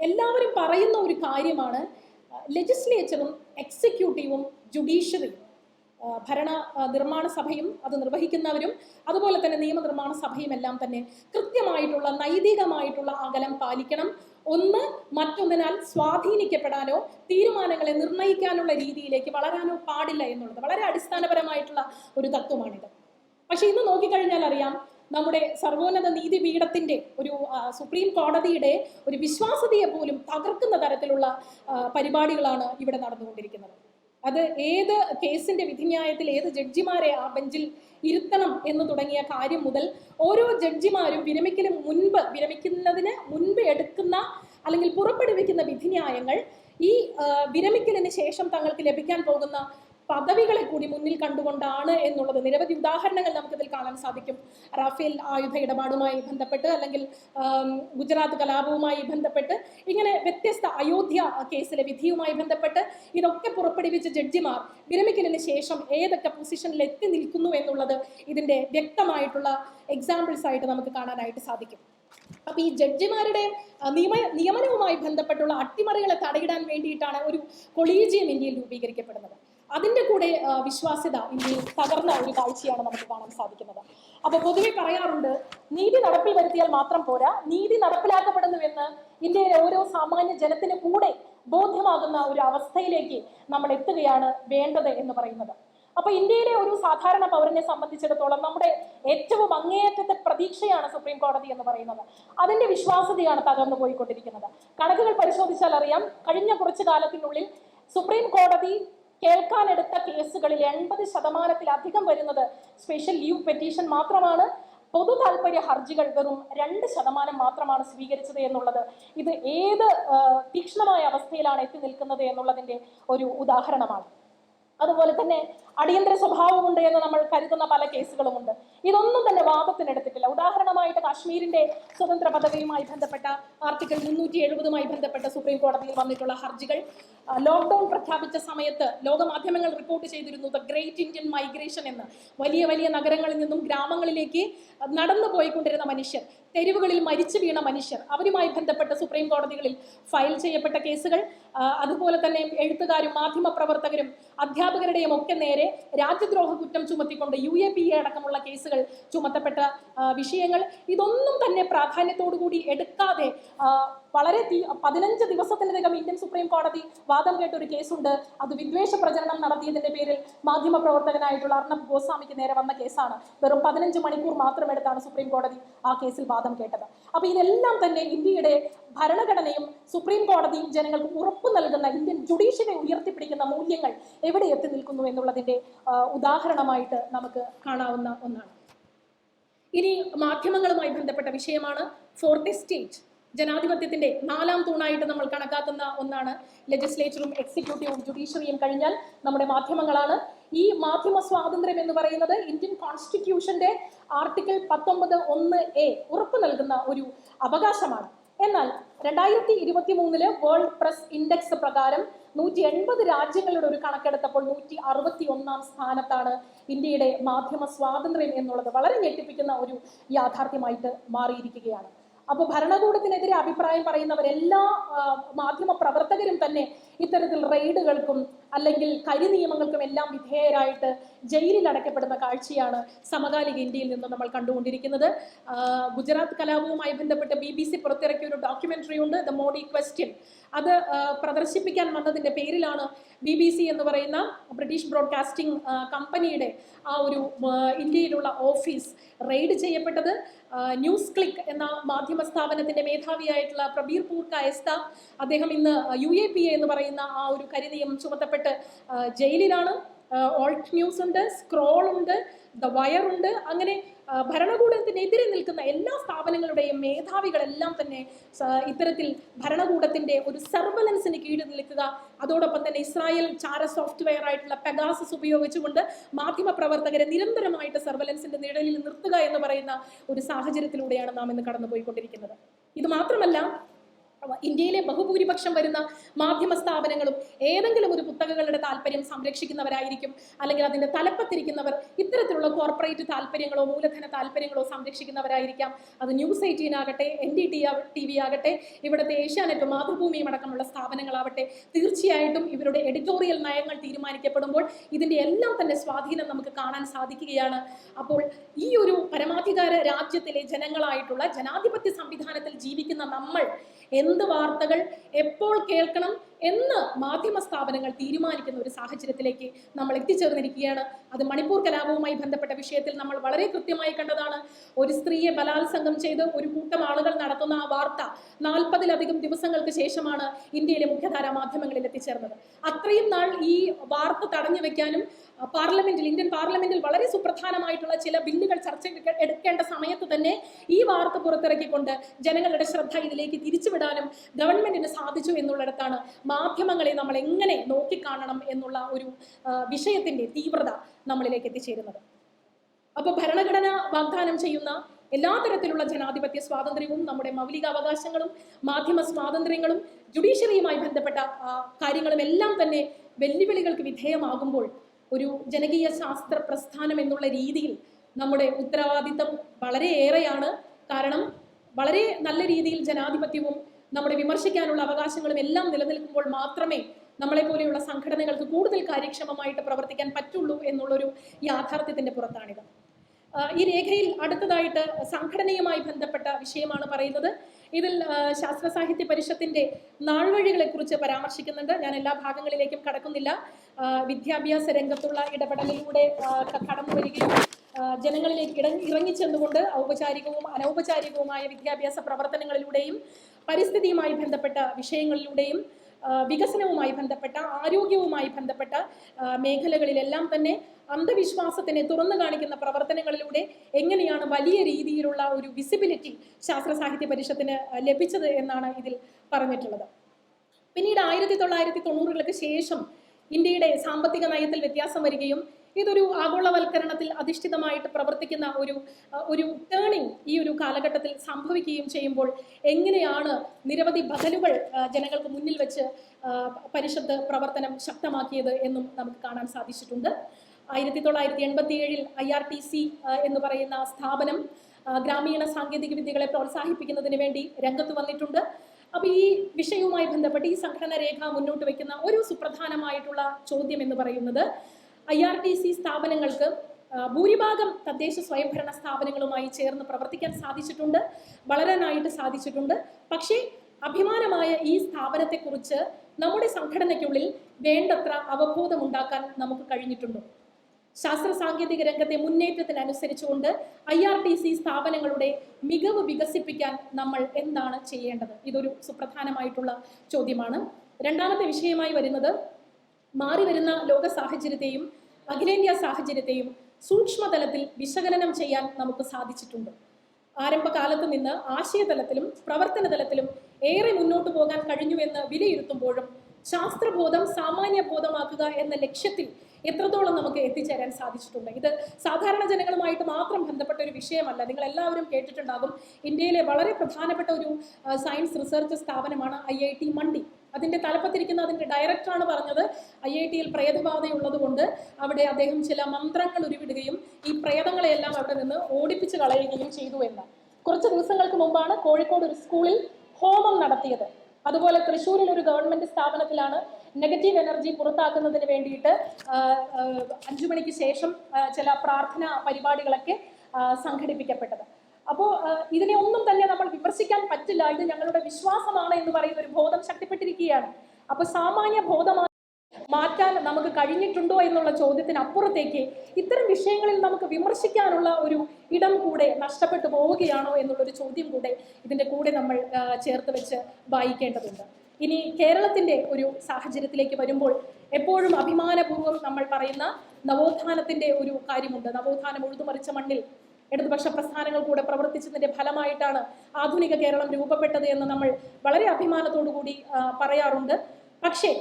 എല്ലാവരും പറയുന്ന ഒരു കാര്യമാണ് ലെജിസ്ലേച്ചറും എക്സിക്യൂട്ടീവും ജുഡീഷ്യറിയും ഭരണ നിർമ്മാണ സഭയും അത് നിർവഹിക്കുന്നവരും അതുപോലെ തന്നെ നിയമനിർമ്മാണ സഭയും എല്ലാം തന്നെ കൃത്യമായിട്ടുള്ള നൈതികമായിട്ടുള്ള അകലം പാലിക്കണം. ഒന്ന് മറ്റൊന്നിനാൽ സ്വാധീനിക്കപ്പെടാനോ തീരുമാനങ്ങളെ നിർണയിക്കാനുള്ള രീതിയിലേക്ക് വളരാനോ പാടില്ല എന്നുള്ളത് വളരെ അടിസ്ഥാനപരമായിട്ടുള്ള ഒരു തത്വമാണിത്. പക്ഷെ ഇന്ന് നോക്കിക്കഴിഞ്ഞാൽ അറിയാം നമ്മുടെ സർവോന്നത നീതിപീഠത്തിന്റെ ഒരു സുപ്രീം കോടതിയുടെ ഒരു വിശ്വാസതയെ പോലും തകർക്കുന്ന തരത്തിലുള്ള പരിപാടികളാണ് ഇവിടെ നടന്നുകൊണ്ടിരിക്കുന്നത്. അത് ഏത് കേസിന്റെ വിധിന്യായത്തിൽ ഏത് ജഡ്ജിമാരെ ആ ബെഞ്ചിൽ ഇരുത്തണം എന്ന് തുടങ്ങിയ കാര്യം മുതൽ ഓരോ ജഡ്ജിമാരും വിരമിക്കലും മുൻപ് വിരമിക്കുന്നതിന് മുൻപ് എടുക്കുന്ന അല്ലെങ്കിൽ പുറപ്പെടുവിക്കുന്ന വിധിന്യായങ്ങൾ ഈ വിരമിക്കലിന് ശേഷം തങ്ങൾക്ക് ലഭിക്കാൻ പോകുന്ന പദവികളെ കൂടി മുന്നിൽ കണ്ടുകൊണ്ടാണ് എന്നുള്ളത്. നിരവധി ഉദാഹരണങ്ങൾ നമുക്കിതിൽ കാണാൻ സാധിക്കും. റാഫേൽ ആയുധ ഇടപാടുമായി ബന്ധപ്പെട്ട് അല്ലെങ്കിൽ ഗുജറാത്ത് കലാപവുമായി ബന്ധപ്പെട്ട് ഇങ്ങനെ വ്യത്യസ്ത അയോധ്യ കേസിലെ വിധിയുമായി ബന്ധപ്പെട്ട് ഇതൊക്കെ പുറപ്പെടുവിച്ച ജഡ്ജിമാർ വിരമിക്കലിന് ശേഷം ഏതൊക്കെ പൊസിഷനിൽ എത്തി നിൽക്കുന്നു എന്നുള്ളത് ഇതിന്റെ വ്യക്തമായിട്ടുള്ള എക്സാമ്പിൾസ് ആയിട്ട് നമുക്ക് കാണാനായിട്ട് സാധിക്കും. അപ്പൊ ഈ ജഡ്ജിമാരുടെ നിയമ നിയമനവുമായി ബന്ധപ്പെട്ടുള്ള അട്ടിമറികളെ തടയിടാൻ വേണ്ടിയിട്ടാണ് ഒരു കൊളീജിയം ഇന്ത്യയിൽ രൂപീകരിക്കപ്പെടുന്നത്. അതിന്റെ കൂടെ വിശ്വാസ്യത ഇന്ത്യയിൽ തകർന്ന ഒരു കാഴ്ചയാണ് നമുക്ക് കാണാൻ സാധിക്കുന്നത്. അപ്പൊ പൊതുവെ പറയാറുണ്ട് നീതി നടപ്പിൽ വരുത്തിയാൽ മാത്രം പോരാ നീതി നടപ്പിലാക്കപ്പെടുന്നുവെന്ന് ഇന്ത്യയിലെ ഓരോ സാമാന്യ ജനത്തിന് കൂടെ ബോധ്യമാകുന്ന ഒരു അവസ്ഥയിലേക്ക് നമ്മൾ എത്തുകയാണ് വേണ്ടത് എന്ന് പറയുന്നത്. അപ്പൊ ഇന്ത്യയിലെ ഒരു സാധാരണ പൗരനെ സംബന്ധിച്ചിടത്തോളം നമ്മുടെ ഏറ്റവും അങ്ങേയറ്റത്തെ പ്രതീക്ഷയാണ് സുപ്രീം കോടതി എന്ന് പറയുന്നത്. അതിന്റെ വിശ്വാസ്യതയാണ് തകർന്നു പോയിക്കൊണ്ടിരിക്കുന്നത്. കണക്കുകൾ പരിശോധിച്ചാൽ അറിയാം കഴിഞ്ഞ കുറച്ചു കാലത്തിനുള്ളിൽ സുപ്രീം കോടതി കേൾക്കാനെടുത്ത കേസുകളിൽ എൺപത് ശതമാനത്തിലധികം വരുന്നത് സ്പെഷ്യൽ ലീവ് പെറ്റീഷൻ മാത്രമാണ്. പൊതു താല്പര്യ ഹർജികൾ വെറും രണ്ട് ശതമാനം മാത്രമാണ് സ്വീകരിച്ചത് എന്നുള്ളത്. ഇത് ഏത് തീക്ഷ്ണമായ അവസ്ഥയിലാണ് എത്തി നിൽക്കുന്നത് എന്നുള്ളതിന്റെ ഒരു ഉദാഹരണമാണ്. അതുപോലെ തന്നെ അടിയന്തര സ്വഭാവമുണ്ട് എന്ന് നമ്മൾ കരുതുന്ന പല കേസുകളുമുണ്ട്. ഇതൊന്നും തന്നെ വാദത്തിനെടുത്തിട്ടില്ല ഉദാഹരണമായിട്ട് കാശ്മീരിന്റെ സ്വതന്ത്ര പദവിയുമായി ബന്ധപ്പെട്ട ആർട്ടിക്കിൾ മുന്നൂറ്റി എഴുപതുമായി ബന്ധപ്പെട്ട സുപ്രീം കോടതിയിൽ വന്നിട്ടുള്ള ഹർജികൾ. ലോക്ക്ഡൌൺ പ്രഖ്യാപിച്ച സമയത്ത് ലോകമാധ്യമങ്ങൾ റിപ്പോർട്ട് ചെയ്തിരുന്നു ദ ഗ്രേറ്റ് ഇന്ത്യൻ മൈഗ്രേഷൻ എന്ന്. വലിയ വലിയ നഗരങ്ങളിൽ നിന്നും ഗ്രാമങ്ങളിലേക്ക് നടന്നു പോയിക്കൊണ്ടിരുന്ന മനുഷ്യർ തെരുവുകളിൽ മരിച്ചു വീണ മനുഷ്യർ അവരുമായി ബന്ധപ്പെട്ട സുപ്രീം കോടതികളിൽ ഫയൽ ചെയ്യപ്പെട്ട കേസുകൾ. അതുപോലെ തന്നെ എഴുത്തുകാരും മാധ്യമ പ്രവർത്തകരും അധ്യാപകരുടെയും ഒക്കെ നേരെ രാജ്യദ്രോഹ കുറ്റം ചുമത്തിക്കൊണ്ട് യു എ പി എ അടക്കമുള്ള കേസുകൾ ചുമത്തപ്പെട്ട വിഷയങ്ങൾ. ഇതൊന്നും തന്നെ പ്രാധാന്യത്തോടു കൂടി എടുക്കാതെ വളരെ തീ പതിനഞ്ച് ദിവസത്തിനകം ഇന്ത്യൻ സുപ്രീം കോടതി വാദം കേട്ട ഒരു കേസുണ്ട്. അത് വിദ്വേഷ പ്രചരണം നടത്തിയതിന്റെ പേരിൽ മാധ്യമ പ്രവർത്തകനായിട്ടുള്ള അർണബ് ഗോസ്വാമിക്ക് നേരെ വന്ന കേസാണ്. വെറും പതിനഞ്ച് മണിക്കൂർ മാത്രം എടുത്താണ് സുപ്രീം കോടതി ആ കേസിൽ വാദം കേട്ടത്. അപ്പൊ ഇതെല്ലാം തന്നെ ഇന്ത്യയുടെ ഭരണഘടനയും സുപ്രീം കോടതിയും ജനങ്ങൾക്ക് ഉറപ്പ് നൽകുന്ന ഇന്ത്യൻ ജുഡീഷ്യറി ഉയർത്തിപ്പിടിക്കുന്ന മൂല്യങ്ങൾ എവിടെ എത്തി നിൽക്കുന്നു എന്നുള്ളതിന്റെ ഉദാഹരണമായിട്ട് നമുക്ക് കാണാവുന്ന ഒന്നാണ്. ഇനി മാധ്യമങ്ങളുമായി ബന്ധപ്പെട്ട വിഷയമാണ്. ഫോർത്ത് എസ്റ്റേറ്റ് ജനാധിപത്യത്തിന്റെ നാലാം തൂണായിട്ട് നമ്മൾ കണക്കാക്കുന്ന ഒന്നാണ്. ലെജിസ്ലേച്ചറും എക്സിക്യൂട്ടീവും ജുഡീഷ്യറിയും കഴിഞ്ഞാൽ നമ്മുടെ മാധ്യമങ്ങളാണ്. ഈ മാധ്യമ സ്വാതന്ത്ര്യം എന്ന് പറയുന്നത് ഇന്ത്യൻ കോൺസ്റ്റിറ്റ്യൂഷന്റെ ആർട്ടിക്കിൾ പത്തൊമ്പത് ഒന്ന് എ ഉറപ്പ് നൽകുന്ന ഒരു അവകാശമാണ്. എന്നാൽ രണ്ടായിരത്തി ഇരുപത്തി മൂന്നിൽ വേൾഡ് പ്രസ് ഇൻഡെക്സ് പ്രകാരം നൂറ്റി എൺപത് രാജ്യങ്ങളുടെ ഒരു കണക്കെടുത്തപ്പോൾ നൂറ്റി അറുപത്തി ഒന്നാം സ്ഥാനത്താണ് ഇന്ത്യയുടെ മാധ്യമ സ്വാതന്ത്ര്യം എന്നുള്ളത് വളരെ ഞെട്ടിപ്പിക്കുന്ന ഒരു യാഥാർത്ഥ്യമായിട്ട് മാറിയിരിക്കുകയാണ്. അപ്പോൾ ഭരണകൂടത്തിനെതിരെ അഭിപ്രായം പറയുന്നവരെല്ലാ മാധ്യമ പ്രവർത്തകരും തന്നെ ഇത്തരത്തിൽ റെയ്ഡുകൾക്കും അല്ലെങ്കിൽ കരി നിയമങ്ങൾക്കും എല്ലാം വിധേയരായിട്ട് ജയിലിൽ അടയ്ക്കപ്പെടുന്ന കാഴ്ചയാണ് സമകാലിക ഇന്ത്യയിൽ നിന്ന് നമ്മൾ കണ്ടുകൊണ്ടിരിക്കുന്നത്. ഗുജറാത്ത് കലാപവുമായി ബന്ധപ്പെട്ട് ബി ബി സി പുറത്തിറക്കിയ ഒരു ഡോക്യുമെന്ററി ഉണ്ട് ദ മോഡി ക്വസ്റ്റ്യൻ. അത് പ്രദർശിപ്പിക്കാൻ വന്നതിന്റെ പേരിലാണ് ബി ബി സി എന്ന് പറയുന്ന ബ്രിട്ടീഷ് ബ്രോഡ്കാസ്റ്റിംഗ് കമ്പനിയുടെ ആ ഒരു ഇന്ത്യയിലുള്ള ഓഫീസ് റെയ്ഡ് ചെയ്യപ്പെട്ടത്. ന്യൂസ് ക്ലിക്ക് എന്ന മാധ്യമ സ്ഥാപനത്തിന്റെ മേധാവിയായിട്ടുള്ള പ്രബീർ പൂർ കായസ്ത അദ്ദേഹം ഇന്ന് യു എ പി എ എന്ന് പറയുന്ന ആ ഒരു കരിനിയമം ചുമത്തപ്പെട്ട് ജയിലിലാണ്. ഓൾട്ട് ന്യൂസ് ഉണ്ട് സ്ക്രോൾ ഉണ്ട് ദ വയർ ഉണ്ട്. അങ്ങനെ ഭരണകൂടത്തിനെതിരെ നിൽക്കുന്ന എല്ലാ സ്ഥാപനങ്ങളുടെയും മേധാവികളെല്ലാം തന്നെ ഇത്തരത്തിൽ ഭരണകൂടത്തിന്റെ ഒരു സർവലൻസിന് കീഴിൽ നിൽക്കുക. അതോടൊപ്പം തന്നെ ഇസ്രായേൽ ചാര സോഫ്റ്റ്വെയർ ആയിട്ടുള്ള പെഗാസസ് ഉപയോഗിച്ചുകൊണ്ട് മാധ്യമ പ്രവർത്തകരെ നിരന്തരമായിട്ട് സർവലൻസിന്റെ നിഴലിൽ നിർത്തുക എന്ന് പറയുന്ന ഒരു സാഹചര്യത്തിലൂടെയാണ് നാം ഇന്ന് കടന്നുപോയിക്കൊണ്ടിരിക്കുന്നത്. ഇത് മാത്രമല്ല ഇന്ത്യയിലെ ബഹുഭൂരിപക്ഷം വരുന്ന മാധ്യമ സ്ഥാപനങ്ങളും ഏതെങ്കിലും ഒരു പുസ്തകങ്ങളുടെ താല്പര്യം സംരക്ഷിക്കുന്നവരായിരിക്കും. അല്ലെങ്കിൽ അതിന്റെ തലപ്പത്തിരിക്കുന്നവർ ഇത്തരത്തിലുള്ള കോർപ്പറേറ്റ് താല്പര്യങ്ങളോ മൂലധന താല്പര്യങ്ങളോ സംരക്ഷിക്കുന്നവരായിരിക്കാം. അത് ന്യൂസ് എയ്റ്റീൻ ആകട്ടെ N D T T V ആകട്ടെ ഇവിടുത്തെ ഏഷ്യാനെറ്റ് മാതൃഭൂമിയും അടക്കമുള്ള സ്ഥാപനങ്ങളാവട്ടെ തീർച്ചയായിട്ടും ഇവരുടെ എഡിറ്റോറിയൽ നയങ്ങൾ തീരുമാനിക്കപ്പെടുമ്പോൾ ഇതിന്റെ എല്ലാം തന്നെ സ്വാധീനം നമുക്ക് കാണാൻ സാധിക്കുകയാണ്. അപ്പോൾ ഈ ഒരു പരമാധികാര രാജ്യത്തിലെ ജനങ്ങളായിട്ടുള്ള ജനാധിപത്യ സംവിധാനത്തിൽ ജീവിക്കുന്ന നമ്മൾ എന്ത് വാർത്തകൾ എപ്പോൾ കേൾക്കണം എന്ന് മാധ്യമ സ്ഥാപനങ്ങൾ തീരുമാനിക്കുന്ന ഒരു സാഹചര്യത്തിലേക്ക് നമ്മൾ എത്തിച്ചേർന്നിരിക്കുകയാണ്. അത് മണിപ്പൂർ കലാപവുമായി ബന്ധപ്പെട്ട വിഷയത്തിൽ നമ്മൾ വളരെ കൃത്യമായി കണ്ടതാണ്. ഒരു സ്ത്രീയെ ബലാത്സംഗം ചെയ്ത് ഒരു കൂട്ടം ആളുകൾ നടത്തുന്ന ആ വാർത്ത നാൽപ്പതിലധികം ദിവസങ്ങൾക്ക് ശേഷമാണ് ഇന്ത്യയിലെ മുഖ്യധാരാ മാധ്യമങ്ങളിൽ എത്തിച്ചേർന്നത്. അത്രയും നാൾ ഈ വാർത്ത തടഞ്ഞു വെക്കാനും പാർലമെന്റിൽ ഇന്ത്യൻ പാർലമെന്റിൽ വളരെ സുപ്രധാനമായിട്ടുള്ള ചില ബില്ലുകൾ ചർച്ച എടുക്കേണ്ട സമയത്ത് തന്നെ ഈ വാർത്ത പുറത്തിറക്കിക്കൊണ്ട് ജനങ്ങളുടെ ശ്രദ്ധ ഇതിലേക്ക് തിരിച്ചുവിടാനും ഗവൺമെന്റിന് സാധിച്ചു എന്നുള്ളിടത്താണ് മാധ്യമങ്ങളെ നമ്മൾ എങ്ങനെ നോക്കിക്കാണണം എന്നുള്ള ഒരു വിഷയത്തിന്റെ തീവ്രത നമ്മളിലേക്ക് എത്തിച്ചേരുന്നത്. അപ്പോൾ ഭരണഘടന വാഗ്ദാനം ചെയ്യുന്ന എല്ലാ തരത്തിലുള്ള ജനാധിപത്യ സ്വാതന്ത്ര്യവും നമ്മുടെ മൗലിക അവകാശങ്ങളും മാധ്യമ സ്വാതന്ത്ര്യങ്ങളും ജുഡീഷ്യറിയുമായി ബന്ധപ്പെട്ട കാര്യങ്ങളും എല്ലാം തന്നെ വെല്ലുവിളികൾക്ക് വിധേയമാകുമ്പോൾ ഒരു ജനകീയ ശാസ്ത്ര പ്രസ്ഥാനം എന്നുള്ള രീതിയിൽ നമ്മുടെ ഉത്തരവാദിത്തം വളരെയേറെയാണ്. കാരണം വളരെ നല്ല രീതിയിൽ ജനാധിപത്യവും നമ്മുടെ വിമർശിക്കാനുള്ള അവകാശങ്ങളും എല്ലാം നിലനിൽക്കുമ്പോൾ മാത്രമേ നമ്മളെ പോലെയുള്ള സംഘടനകൾക്ക് കൂടുതൽ കാര്യക്ഷമമായിട്ട് പ്രവർത്തിക്കാൻ പറ്റുള്ളൂ എന്നുള്ളൊരു യാഥാർത്ഥ്യത്തിന്റെ പുറത്താണിത്. ഈ രേഖയിൽ അടുത്തതായിട്ട് സംഘടനയുമായി ബന്ധപ്പെട്ട വിഷയമാണ് പറയുന്നത്. ഇതിൽ ശാസ്ത്ര സാഹിത്യ പരിഷത്തിന്റെ നാൾവഴികളെ കുറിച്ച് പരാമർശിക്കുന്നുണ്ട്. ഞാൻ എല്ലാ ഭാഗങ്ങളിലേക്കും കടക്കുന്നില്ല. വിദ്യാഭ്യാസ രംഗത്തുള്ള ഇടപെടലിലൂടെ കടന്നു വരികയും ജനങ്ങളിലേക്ക് ഇട ഇറങ്ങിച്ചെന്നുകൊണ്ട് ഔപചാരികവും അനൗപചാരികവുമായ വിദ്യാഭ്യാസ പ്രവർത്തനങ്ങളിലൂടെയും പരിസ്ഥിതിയുമായി ബന്ധപ്പെട്ട വിഷയങ്ങളിലൂടെയും വികസനവുമായി ബന്ധപ്പെട്ട ആരോഗ്യവുമായി ബന്ധപ്പെട്ട മേഖലകളിലെല്ലാം തന്നെ അന്ധവിശ്വാസത്തിനെ തുറന്നു കാണിക്കുന്ന പ്രവർത്തനങ്ങളിലൂടെ എങ്ങനെയാണ് വലിയ രീതിയിലുള്ള ഒരു വിസിബിലിറ്റി ശാസ്ത്ര സാഹിത്യ പരിഷത്തിന് ലഭിച്ചത് എന്നാണ് ഇതിൽ പറഞ്ഞിട്ടുള്ളത്. പിന്നീട് ആയിരത്തി തൊള്ളായിരത്തി തൊണ്ണൂറുകൾക്ക് ശേഷം ഇന്ത്യയുടെ സാമ്പത്തിക നയത്തിൽ വ്യത്യാസം വരികയും ഇതൊരു ആഗോളവൽക്കരണത്തിൽ അധിഷ്ഠിതമായിട്ട് പ്രവർത്തിക്കുന്ന ഒരു ഒരു ടേണിംഗ് ഈ ഒരു കാലഘട്ടത്തിൽ സംഭവിക്കുകയും ചെയ്യുമ്പോൾ എങ്ങനെയാണ് നിരവധി ബദലുകൾ ജനങ്ങൾക്ക് മുന്നിൽ വെച്ച് പരിശുദ്ധ പ്രവർത്തനം ശക്തമാക്കിയത് എന്നും നമുക്ക് കാണാൻ സാധിച്ചിട്ടുണ്ട്. ആയിരത്തി തൊള്ളായിരത്തി എൺപത്തി ഏഴിൽ ഐ ആർ ടി സി എന്ന് പറയുന്ന സ്ഥാപനം ഗ്രാമീണ സാങ്കേതിക വിദ്യകളെ പ്രോത്സാഹിപ്പിക്കുന്നതിന് വേണ്ടി രംഗത്ത് വന്നിട്ടുണ്ട്. അപ്പോൾ ഈ വിഷയവുമായി ബന്ധപ്പെട്ട് ഈ സംഘടന രേഖ മുന്നോട്ട് വയ്ക്കുന്ന ഒരു സുപ്രധാനമായിട്ടുള്ള ചോദ്യം എന്ന് പറയുന്നത് ഐ ആർ ടി സി സ്ഥാപനങ്ങൾക്ക് ഭൂരിഭാഗം തദ്ദേശ സ്വയംഭരണ സ്ഥാപനങ്ങളുമായി ചേർന്ന് പ്രവർത്തിക്കാൻ സാധിച്ചിട്ടുണ്ട് വളരാനായിട്ട് സാധിച്ചിട്ടുണ്ട്. പക്ഷേ അഭിമാനമായ ഈ സ്ഥാപനത്തെക്കുറിച്ച് നമ്മുടെ സംഘടനയ്ക്കുള്ളിൽ വേണ്ടത്ര അവബോധമുണ്ടാക്കാൻ നമുക്ക് കഴിഞ്ഞിട്ടുണ്ടോ. ശാസ്ത്ര സാങ്കേതിക രംഗത്തെ മുന്നേറ്റത്തിനനുസരിച്ചുകൊണ്ട് ഐ ആർ ടി സി സ്ഥാപനങ്ങളുടെ മികവ് വികസിപ്പിക്കാൻ നമ്മൾ എന്താണ് ചെയ്യേണ്ടത്? ഇതൊരു സുപ്രധാനമായിട്ടുള്ള ചോദ്യമാണ്. രണ്ടാമത്തെ വിഷയമായി വരുന്നത് മാറി വരുന്ന ലോക സാഹചര്യത്തെയും അഖിലേന്ത്യാ സാഹചര്യത്തെയും സൂക്ഷ്മതലത്തിൽ വിശകലനം ചെയ്യാൻ നമുക്ക് സാധിച്ചിട്ടുണ്ട്. ആരംഭകാലത്ത് നിന്ന് ആശയതലത്തിലും പ്രവർത്തന തലത്തിലും ഏറെ മുന്നോട്ട് പോകാൻ കഴിഞ്ഞുവെന്ന് വിലയിരുത്തുമ്പോഴും ശാസ്ത്രബോധം സാമാന്യ ബോധമാക്കുക എന്ന ലക്ഷ്യത്തിൽ എത്രത്തോളം നമുക്ക് എത്തിച്ചേരാൻ സാധിച്ചിട്ടുണ്ട്. ഇത് സാധാരണ ജനങ്ങളുമായിട്ട് മാത്രം ബന്ധപ്പെട്ട ഒരു വിഷയമല്ല. നിങ്ങൾ എല്ലാവരും കേട്ടിട്ടുണ്ടാകും. ഇന്ത്യയിലെ വളരെ പ്രധാനപ്പെട്ട ഒരു സയൻസ് റിസർച്ച് സ്ഥാപനമാണ് ഐ ഐ അതിന്റെ തലപ്പത്തിരിക്കുന്ന അതിന്റെ ഡയറക്ടറാണ് പറഞ്ഞത്. ഐ ഐ ടിയിൽ പ്രേതബാധയുള്ളത് കൊണ്ട് അവിടെ അദ്ദേഹം ചില മന്ത്രങ്ങൾ ഉരുവിടുകയും ഈ പ്രേതങ്ങളെയെല്ലാം അവിടെ നിന്ന് ഓടിപ്പിച്ച് കളയുകയും ചെയ്തു എന്ന്. കുറച്ച് ദിവസങ്ങൾക്ക് മുമ്പാണ് കോഴിക്കോട് ഒരു സ്കൂളിൽ ഹോമം നടത്തിയത്. അതുപോലെ തൃശ്ശൂരിൽ ഒരു ഗവൺമെന്റ് സ്ഥാപനത്തിലാണ് നെഗറ്റീവ് എനർജി പുറത്താക്കുന്നതിന് വേണ്ടിയിട്ട് അഞ്ചു മണിക്ക് ശേഷം ചില പ്രാർത്ഥന പരിപാടികളൊക്കെ സംഘടിപ്പിക്കപ്പെട്ടത്. അപ്പോൾ ഇതിനെ ഒന്നും തന്നെ നമ്മൾ വിമർശിക്കാൻ പറ്റില്ല. ഇത് ഞങ്ങളുടെ വിശ്വാസമാണ് എന്ന് പറയുന്ന ഒരു ബോധം ശക്തിപ്പെട്ടിരിക്കുകയാണ്. അപ്പൊ സാമാന്യ ബോധമാണ് മാറ്റാൻ നമുക്ക് കഴിഞ്ഞിട്ടുണ്ടോ എന്നുള്ള ചോദ്യത്തിന് അപ്പുറത്തേക്ക് ഇത്തരം വിഷയങ്ങളിൽ നമുക്ക് വിമർശിക്കാനുള്ള ഒരു ഇടം കൂടെ നഷ്ടപ്പെട്ടു പോവുകയാണോ എന്നുള്ളൊരു ചോദ്യം കൂടെ ഇതിന്റെ കൂടെ നമ്മൾ ചേർത്ത് വെച്ച് വായിക്കേണ്ടതുണ്ട്. ഇനി കേരളത്തിന്റെ ഒരു സാഹചര്യത്തിലേക്ക് വരുമ്പോൾ എപ്പോഴും അഭിമാനപൂർവം നമ്മൾ പറയുന്ന നവോത്ഥാനത്തിന്റെ ഒരു കാര്യമുണ്ട്. നവോത്ഥാനം ഉഴുതുമറിച്ച മണ്ണിൽ ഇടതുപക്ഷ പ്രസ്ഥാനങ്ങൾ കൂടെ പ്രവർത്തിച്ചതിന്റെ ഫലമായിട്ടാണ് ആധുനിക കേരളം രൂപപ്പെട്ടത് എന്ന് നമ്മൾ വളരെ അഭിമാനത്തോടു കൂടി പറയാറുണ്ട്. പക്ഷേ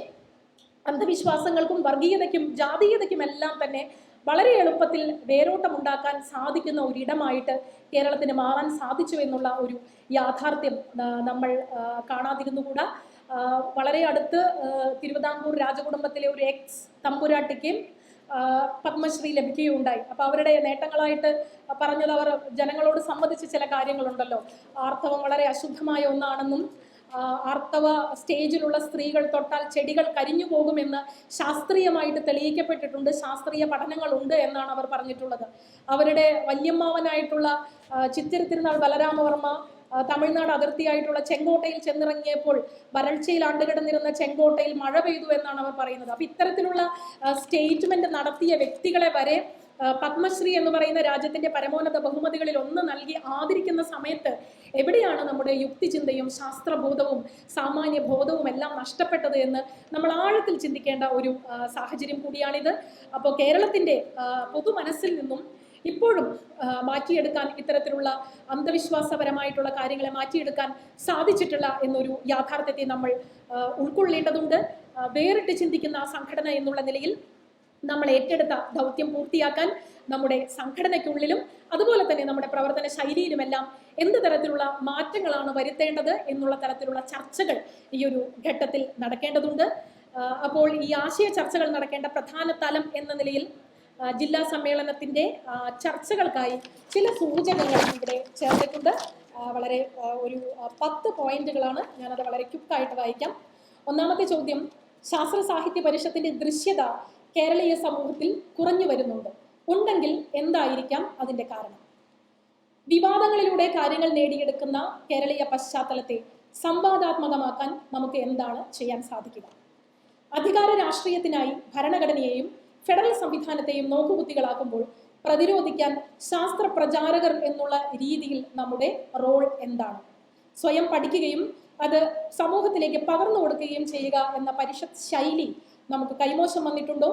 അന്ധവിശ്വാസങ്ങൾക്കും വർഗീയതയ്ക്കും ജാതീയതയ്ക്കും എല്ലാം തന്നെ വളരെ എളുപ്പത്തിൽ വേരോട്ടം ഉണ്ടാക്കാൻ സാധിക്കുന്ന ഒരിടമായിട്ട് കേരളത്തിന് മാറാൻ സാധിച്ചു എന്നുള്ള ഒരു യാഥാർത്ഥ്യം നമ്മൾ കാണാതിരുന്നുകൂടാ വളരെ അടുത്ത് തിരുവിതാംകൂർ രാജകുടുംബത്തിലെ ഒരു എക്സ് തമ്പുരാട്ടിക്ക് പത്മശ്രീ ലഭിക്കുകയുണ്ടായി. അപ്പൊ അവരുടെ നേട്ടങ്ങളായിട്ട് പറഞ്ഞത് അവർ ജനങ്ങളോട് സംബന്ധിച്ച് ചില കാര്യങ്ങളുണ്ടല്ലോ. ആർത്തവം വളരെ അശുദ്ധമായ ഒന്നാണെന്നും ആർത്തവ സ്റ്റേജിലുള്ള സ്ത്രീകൾ തൊട്ടാൽ ചെടികൾ കരിഞ്ഞു പോകുമെന്ന് ശാസ്ത്രീയമായിട്ട് തെളിയിക്കപ്പെട്ടിട്ടുണ്ട്. ശാസ്ത്രീയ പഠനങ്ങളുണ്ട് എന്നാണ് അവർ പറഞ്ഞിട്ടുള്ളത്. അവരുടെ വല്യമ്മാവനായിട്ടുള്ള ചിത്തിരി തിരുനാൾ ബലരാമവർമ്മ തമിഴ്നാട് അതിർത്തിയായിട്ടുള്ള ചെങ്കോട്ടയിൽ ചെന്നിറങ്ങിയപ്പോൾ വരൾച്ചയിൽ ആണ്ടുകിടന്നിരുന്ന ചെങ്കോട്ടയിൽ മഴ പെയ്തു എന്നാണ് അവർ പറയുന്നത്. അപ്പൊ ഇത്തരത്തിലുള്ള സ്റ്റേറ്റ്മെന്റ് നടത്തിയ വ്യക്തികളെ വരെ പത്മശ്രീ എന്ന് പറയുന്ന രാജ്യത്തിന്റെ പരമോന്നത ബഹുമതികളിൽ ഒന്ന് നൽകി ആദരിക്കുന്ന സമയത്ത് എവിടെയാണ് നമ്മുടെ യുക്തിചിന്തയും ശാസ്ത്രബോധവും സാമാന്യ ബോധവും എല്ലാം നഷ്ടപ്പെട്ടത് എന്ന് നമ്മൾ ആഴത്തിൽ ചിന്തിക്കേണ്ട ഒരു സാഹചര്യം കൂടിയാണിത്. അപ്പോൾ കേരളത്തിന്റെ പൊതുമനസ്സിൽ പൊതു മനസ്സിൽ നിന്നും ഇപ്പോഴും മാറ്റിയെടുക്കാൻ ഇത്തരത്തിലുള്ള അന്ധവിശ്വാസപരമായിട്ടുള്ള കാര്യങ്ങളെ മാറ്റിയെടുക്കാൻ സാധിച്ചിട്ടില്ല എന്നൊരു യാഥാർത്ഥ്യത്തെ നമ്മൾ ഉൾക്കൊള്ളേണ്ടതുണ്ട്. വേറിട്ട് ചിന്തിക്കുന്ന സംഘടന എന്നുള്ള നിലയിൽ നമ്മൾ ഏറ്റെടുത്ത ദൗത്യം പൂർത്തിയാക്കാൻ നമ്മുടെ സംഘടനയ്ക്കുള്ളിലും അതുപോലെ തന്നെ നമ്മുടെ പ്രവർത്തന ശൈലിയിലുമെല്ലാം എന്ത് തരത്തിലുള്ള മാറ്റങ്ങളാണ് വരുത്തേണ്ടത് എന്നുള്ള തരത്തിലുള്ള ചർച്ചകൾ ഈ ഒരു ഘട്ടത്തിൽ നടക്കേണ്ടതുണ്ട്. അപ്പോൾ ഈ ആശയ ചർച്ചകൾ നടക്കേണ്ട പ്രധാന തലം എന്ന നിലയിൽ ജില്ലാ സമ്മേളനത്തിന്റെ ചർച്ചകൾക്കായി ചില സൂചനകൾ ഇവിടെ ചേർത്തിട്ടുണ്ട് വളരെ ഒരു പത്ത് പോയിന്റുകളാണ് ഞാനത് വളരെ ക്യുക്കായിട്ട് വായിക്കാം. ഒന്നാമത്തെ ചോദ്യം ശാസ്ത്ര സാഹിത്യ പരിഷത്തിന്റെ ദൃശ്യത കേരളീയ സമൂഹത്തിൽ കുറഞ്ഞു വരുന്നുണ്ട്. ഉണ്ടെങ്കിൽ എന്തായിരിക്കാം അതിന്റെ കാരണം? വിവാദങ്ങളിലൂടെ കാര്യങ്ങൾ നേടിയെടുക്കുന്ന കേരളീയ പശ്ചാത്തലത്തെ സംവാദാത്മകമാക്കാൻ നമുക്ക് എന്താണ് ചെയ്യാൻ സാധിക്കുക? അധികാര രാഷ്ട്രീയത്തിനായി ഭരണഘടനയെയും ഫെഡറൽ സംവിധാനത്തെയും നോക്കുകുത്തികളാക്കുമ്പോൾ പ്രതിരോധിക്കാൻ ശാസ്ത്ര പ്രചാരകർ എന്നുള്ള രീതിയിൽ നമ്മുടെ റോൾ എന്താണ്? സ്വയം പഠിക്കുകയും അത് സമൂഹത്തിലേക്ക് പകർന്നു കൊടുക്കുകയും ചെയ്യുക എന്ന പരിഷത്ത് ശൈലി നമുക്ക് കൈമോശം വന്നിട്ടുണ്ടോ?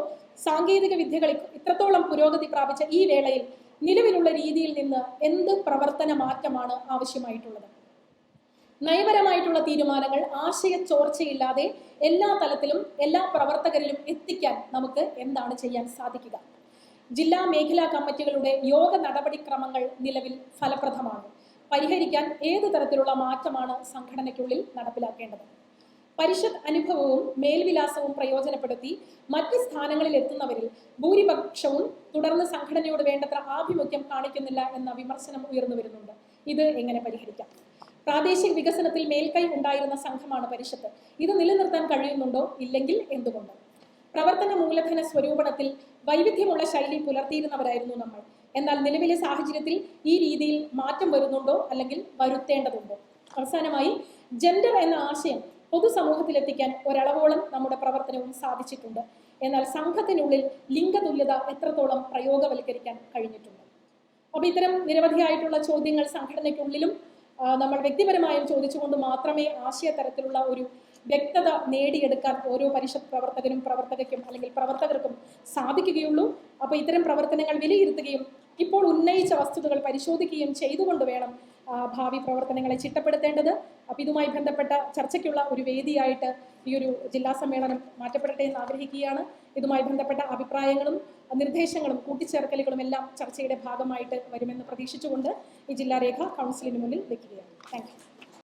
സാങ്കേതിക വിദ്യകൾ ഇത്രത്തോളം പുരോഗതി പ്രാപിച്ച ഈ വേളയിൽ നിലവിലുള്ള രീതിയിൽ നിന്ന് എന്ത് പ്രവർത്തന മാറ്റമാണ് ആവശ്യമായിട്ടുള്ളത്? നയപരമായിട്ടുള്ള തീരുമാനങ്ങൾ ആശയ ചോർച്ചയില്ലാതെ എല്ലാ തലത്തിലും എല്ലാ പ്രവർത്തകരിലും എത്തിക്കാൻ നമുക്ക് എന്താണ് ചെയ്യാൻ സാധിക്കുക? ജില്ലാ മേഖലാ കമ്മിറ്റികളുടെ യോഗ നടപടിക്രമങ്ങൾ നിലവിൽ ഫലപ്രദമാണ്. പരിഹരിക്കാൻ ഏത് തരത്തിലുള്ള മാറ്റമാണ് സംഘടനയ്ക്കുള്ളിൽ നടപ്പിലാക്കേണ്ടത്? പരിഷത്ത് അനുഭവവും മേൽവിലാസവും പ്രയോജനപ്പെടുത്തി മറ്റ് സ്ഥാനങ്ങളിൽ എത്തുന്നവരിൽ ഭൂരിപക്ഷവും തുടർന്ന് സംഘടനയോട് വേണ്ടത്ര ആഭിമുഖ്യം കാണിക്കുന്നില്ല എന്ന വിമർശനം ഉയർന്നു വരുന്നുണ്ട്. ഇത് എങ്ങനെ പരിഹരിക്കാം? പ്രാദേശിക വികസനത്തിൽ മേൽക്കൈ ഉണ്ടായിരുന്ന സംഘമാണ് പരിഷത്ത്. ഇത് നിലനിർത്താൻ കഴിയുന്നുണ്ടോ? ഇല്ലെങ്കിൽ എന്തുകൊണ്ട്? പ്രവർത്തന മൂലധന സ്വരൂപണത്തിൽ വൈവിധ്യമുള്ള ശൈലി പുലർത്തിയിരുന്നവരായിരുന്നു നമ്മൾ. എന്നാൽ നിലവിലെ സാഹചര്യത്തിൽ ഈ രീതിയിൽ മാറ്റം വരുന്നുണ്ടോ? അല്ലെങ്കിൽ വരുത്തേണ്ടതുണ്ടോ? അവസാനമായി ജെൻഡർ എന്ന ആശയം പൊതുസമൂഹത്തിലെത്തിക്കാൻ ഒരളവോളം നമ്മുടെ പ്രവർത്തനവും സാധിച്ചിട്ടുണ്ട്. എന്നാൽ സംഘത്തിനുള്ളിൽ ലിംഗതുല്യത എത്രത്തോളം പ്രയോഗവൽക്കരിക്കാൻ കഴിഞ്ഞിട്ടുണ്ട്? അപ്പോൾ ഇത്തരം നിരവധിയായിട്ടുള്ള ചോദ്യങ്ങൾ സംഘടനയ്ക്കുള്ളിലും നമ്മൾ വ്യക്തിപരമായും ചോദിച്ചുകൊണ്ട് മാത്രമേ ആശയ തരത്തിലുള്ള ഒരു വ്യക്തത നേടിയെടുക്കാൻ ഓരോ പരിഷത്ത് പ്രവർത്തകനും പ്രവർത്തകയ്ക്കും അല്ലെങ്കിൽ പ്രവർത്തകർക്കും സാധിക്കുകയുള്ളൂ. അപ്പോൾ ഇത്തരം പ്രവർത്തനങ്ങൾ വിലയിരുത്തുകയും ഇപ്പോൾ ഉന്നയിച്ച വസ്തുതകൾ പരിശോധിക്കുകയും ചെയ്തുകൊണ്ട് വേണം ഭാവി പ്രവർത്തനങ്ങളെ ചിട്ടപ്പെടുത്തേണ്ടത്. അപ്പോൾ ഇതുമായി ബന്ധപ്പെട്ട ചർച്ചയ്ക്കുള്ള ഒരു വേദിയായിട്ട് ഈ ഒരു ജില്ലാ സമ്മേളനം മാറ്റപ്പെടട്ടെ എന്ന് ആഗ്രഹിക്കുകയാണ്. ഇതുമായി ബന്ധപ്പെട്ട അഭിപ്രായങ്ങളും നിർദ്ദേശങ്ങളും കൂട്ടിച്ചേർക്കലുകളും എല്ലാം ചർച്ചയുടെ ഭാഗമായിട്ട് വരുമെന്ന് പ്രതീക്ഷിച്ചുകൊണ്ട് ഈ ജില്ലാ രേഖ കൗൺസിലിന് മുന്നിൽ വെക്കുകയാണ്. താങ്ക്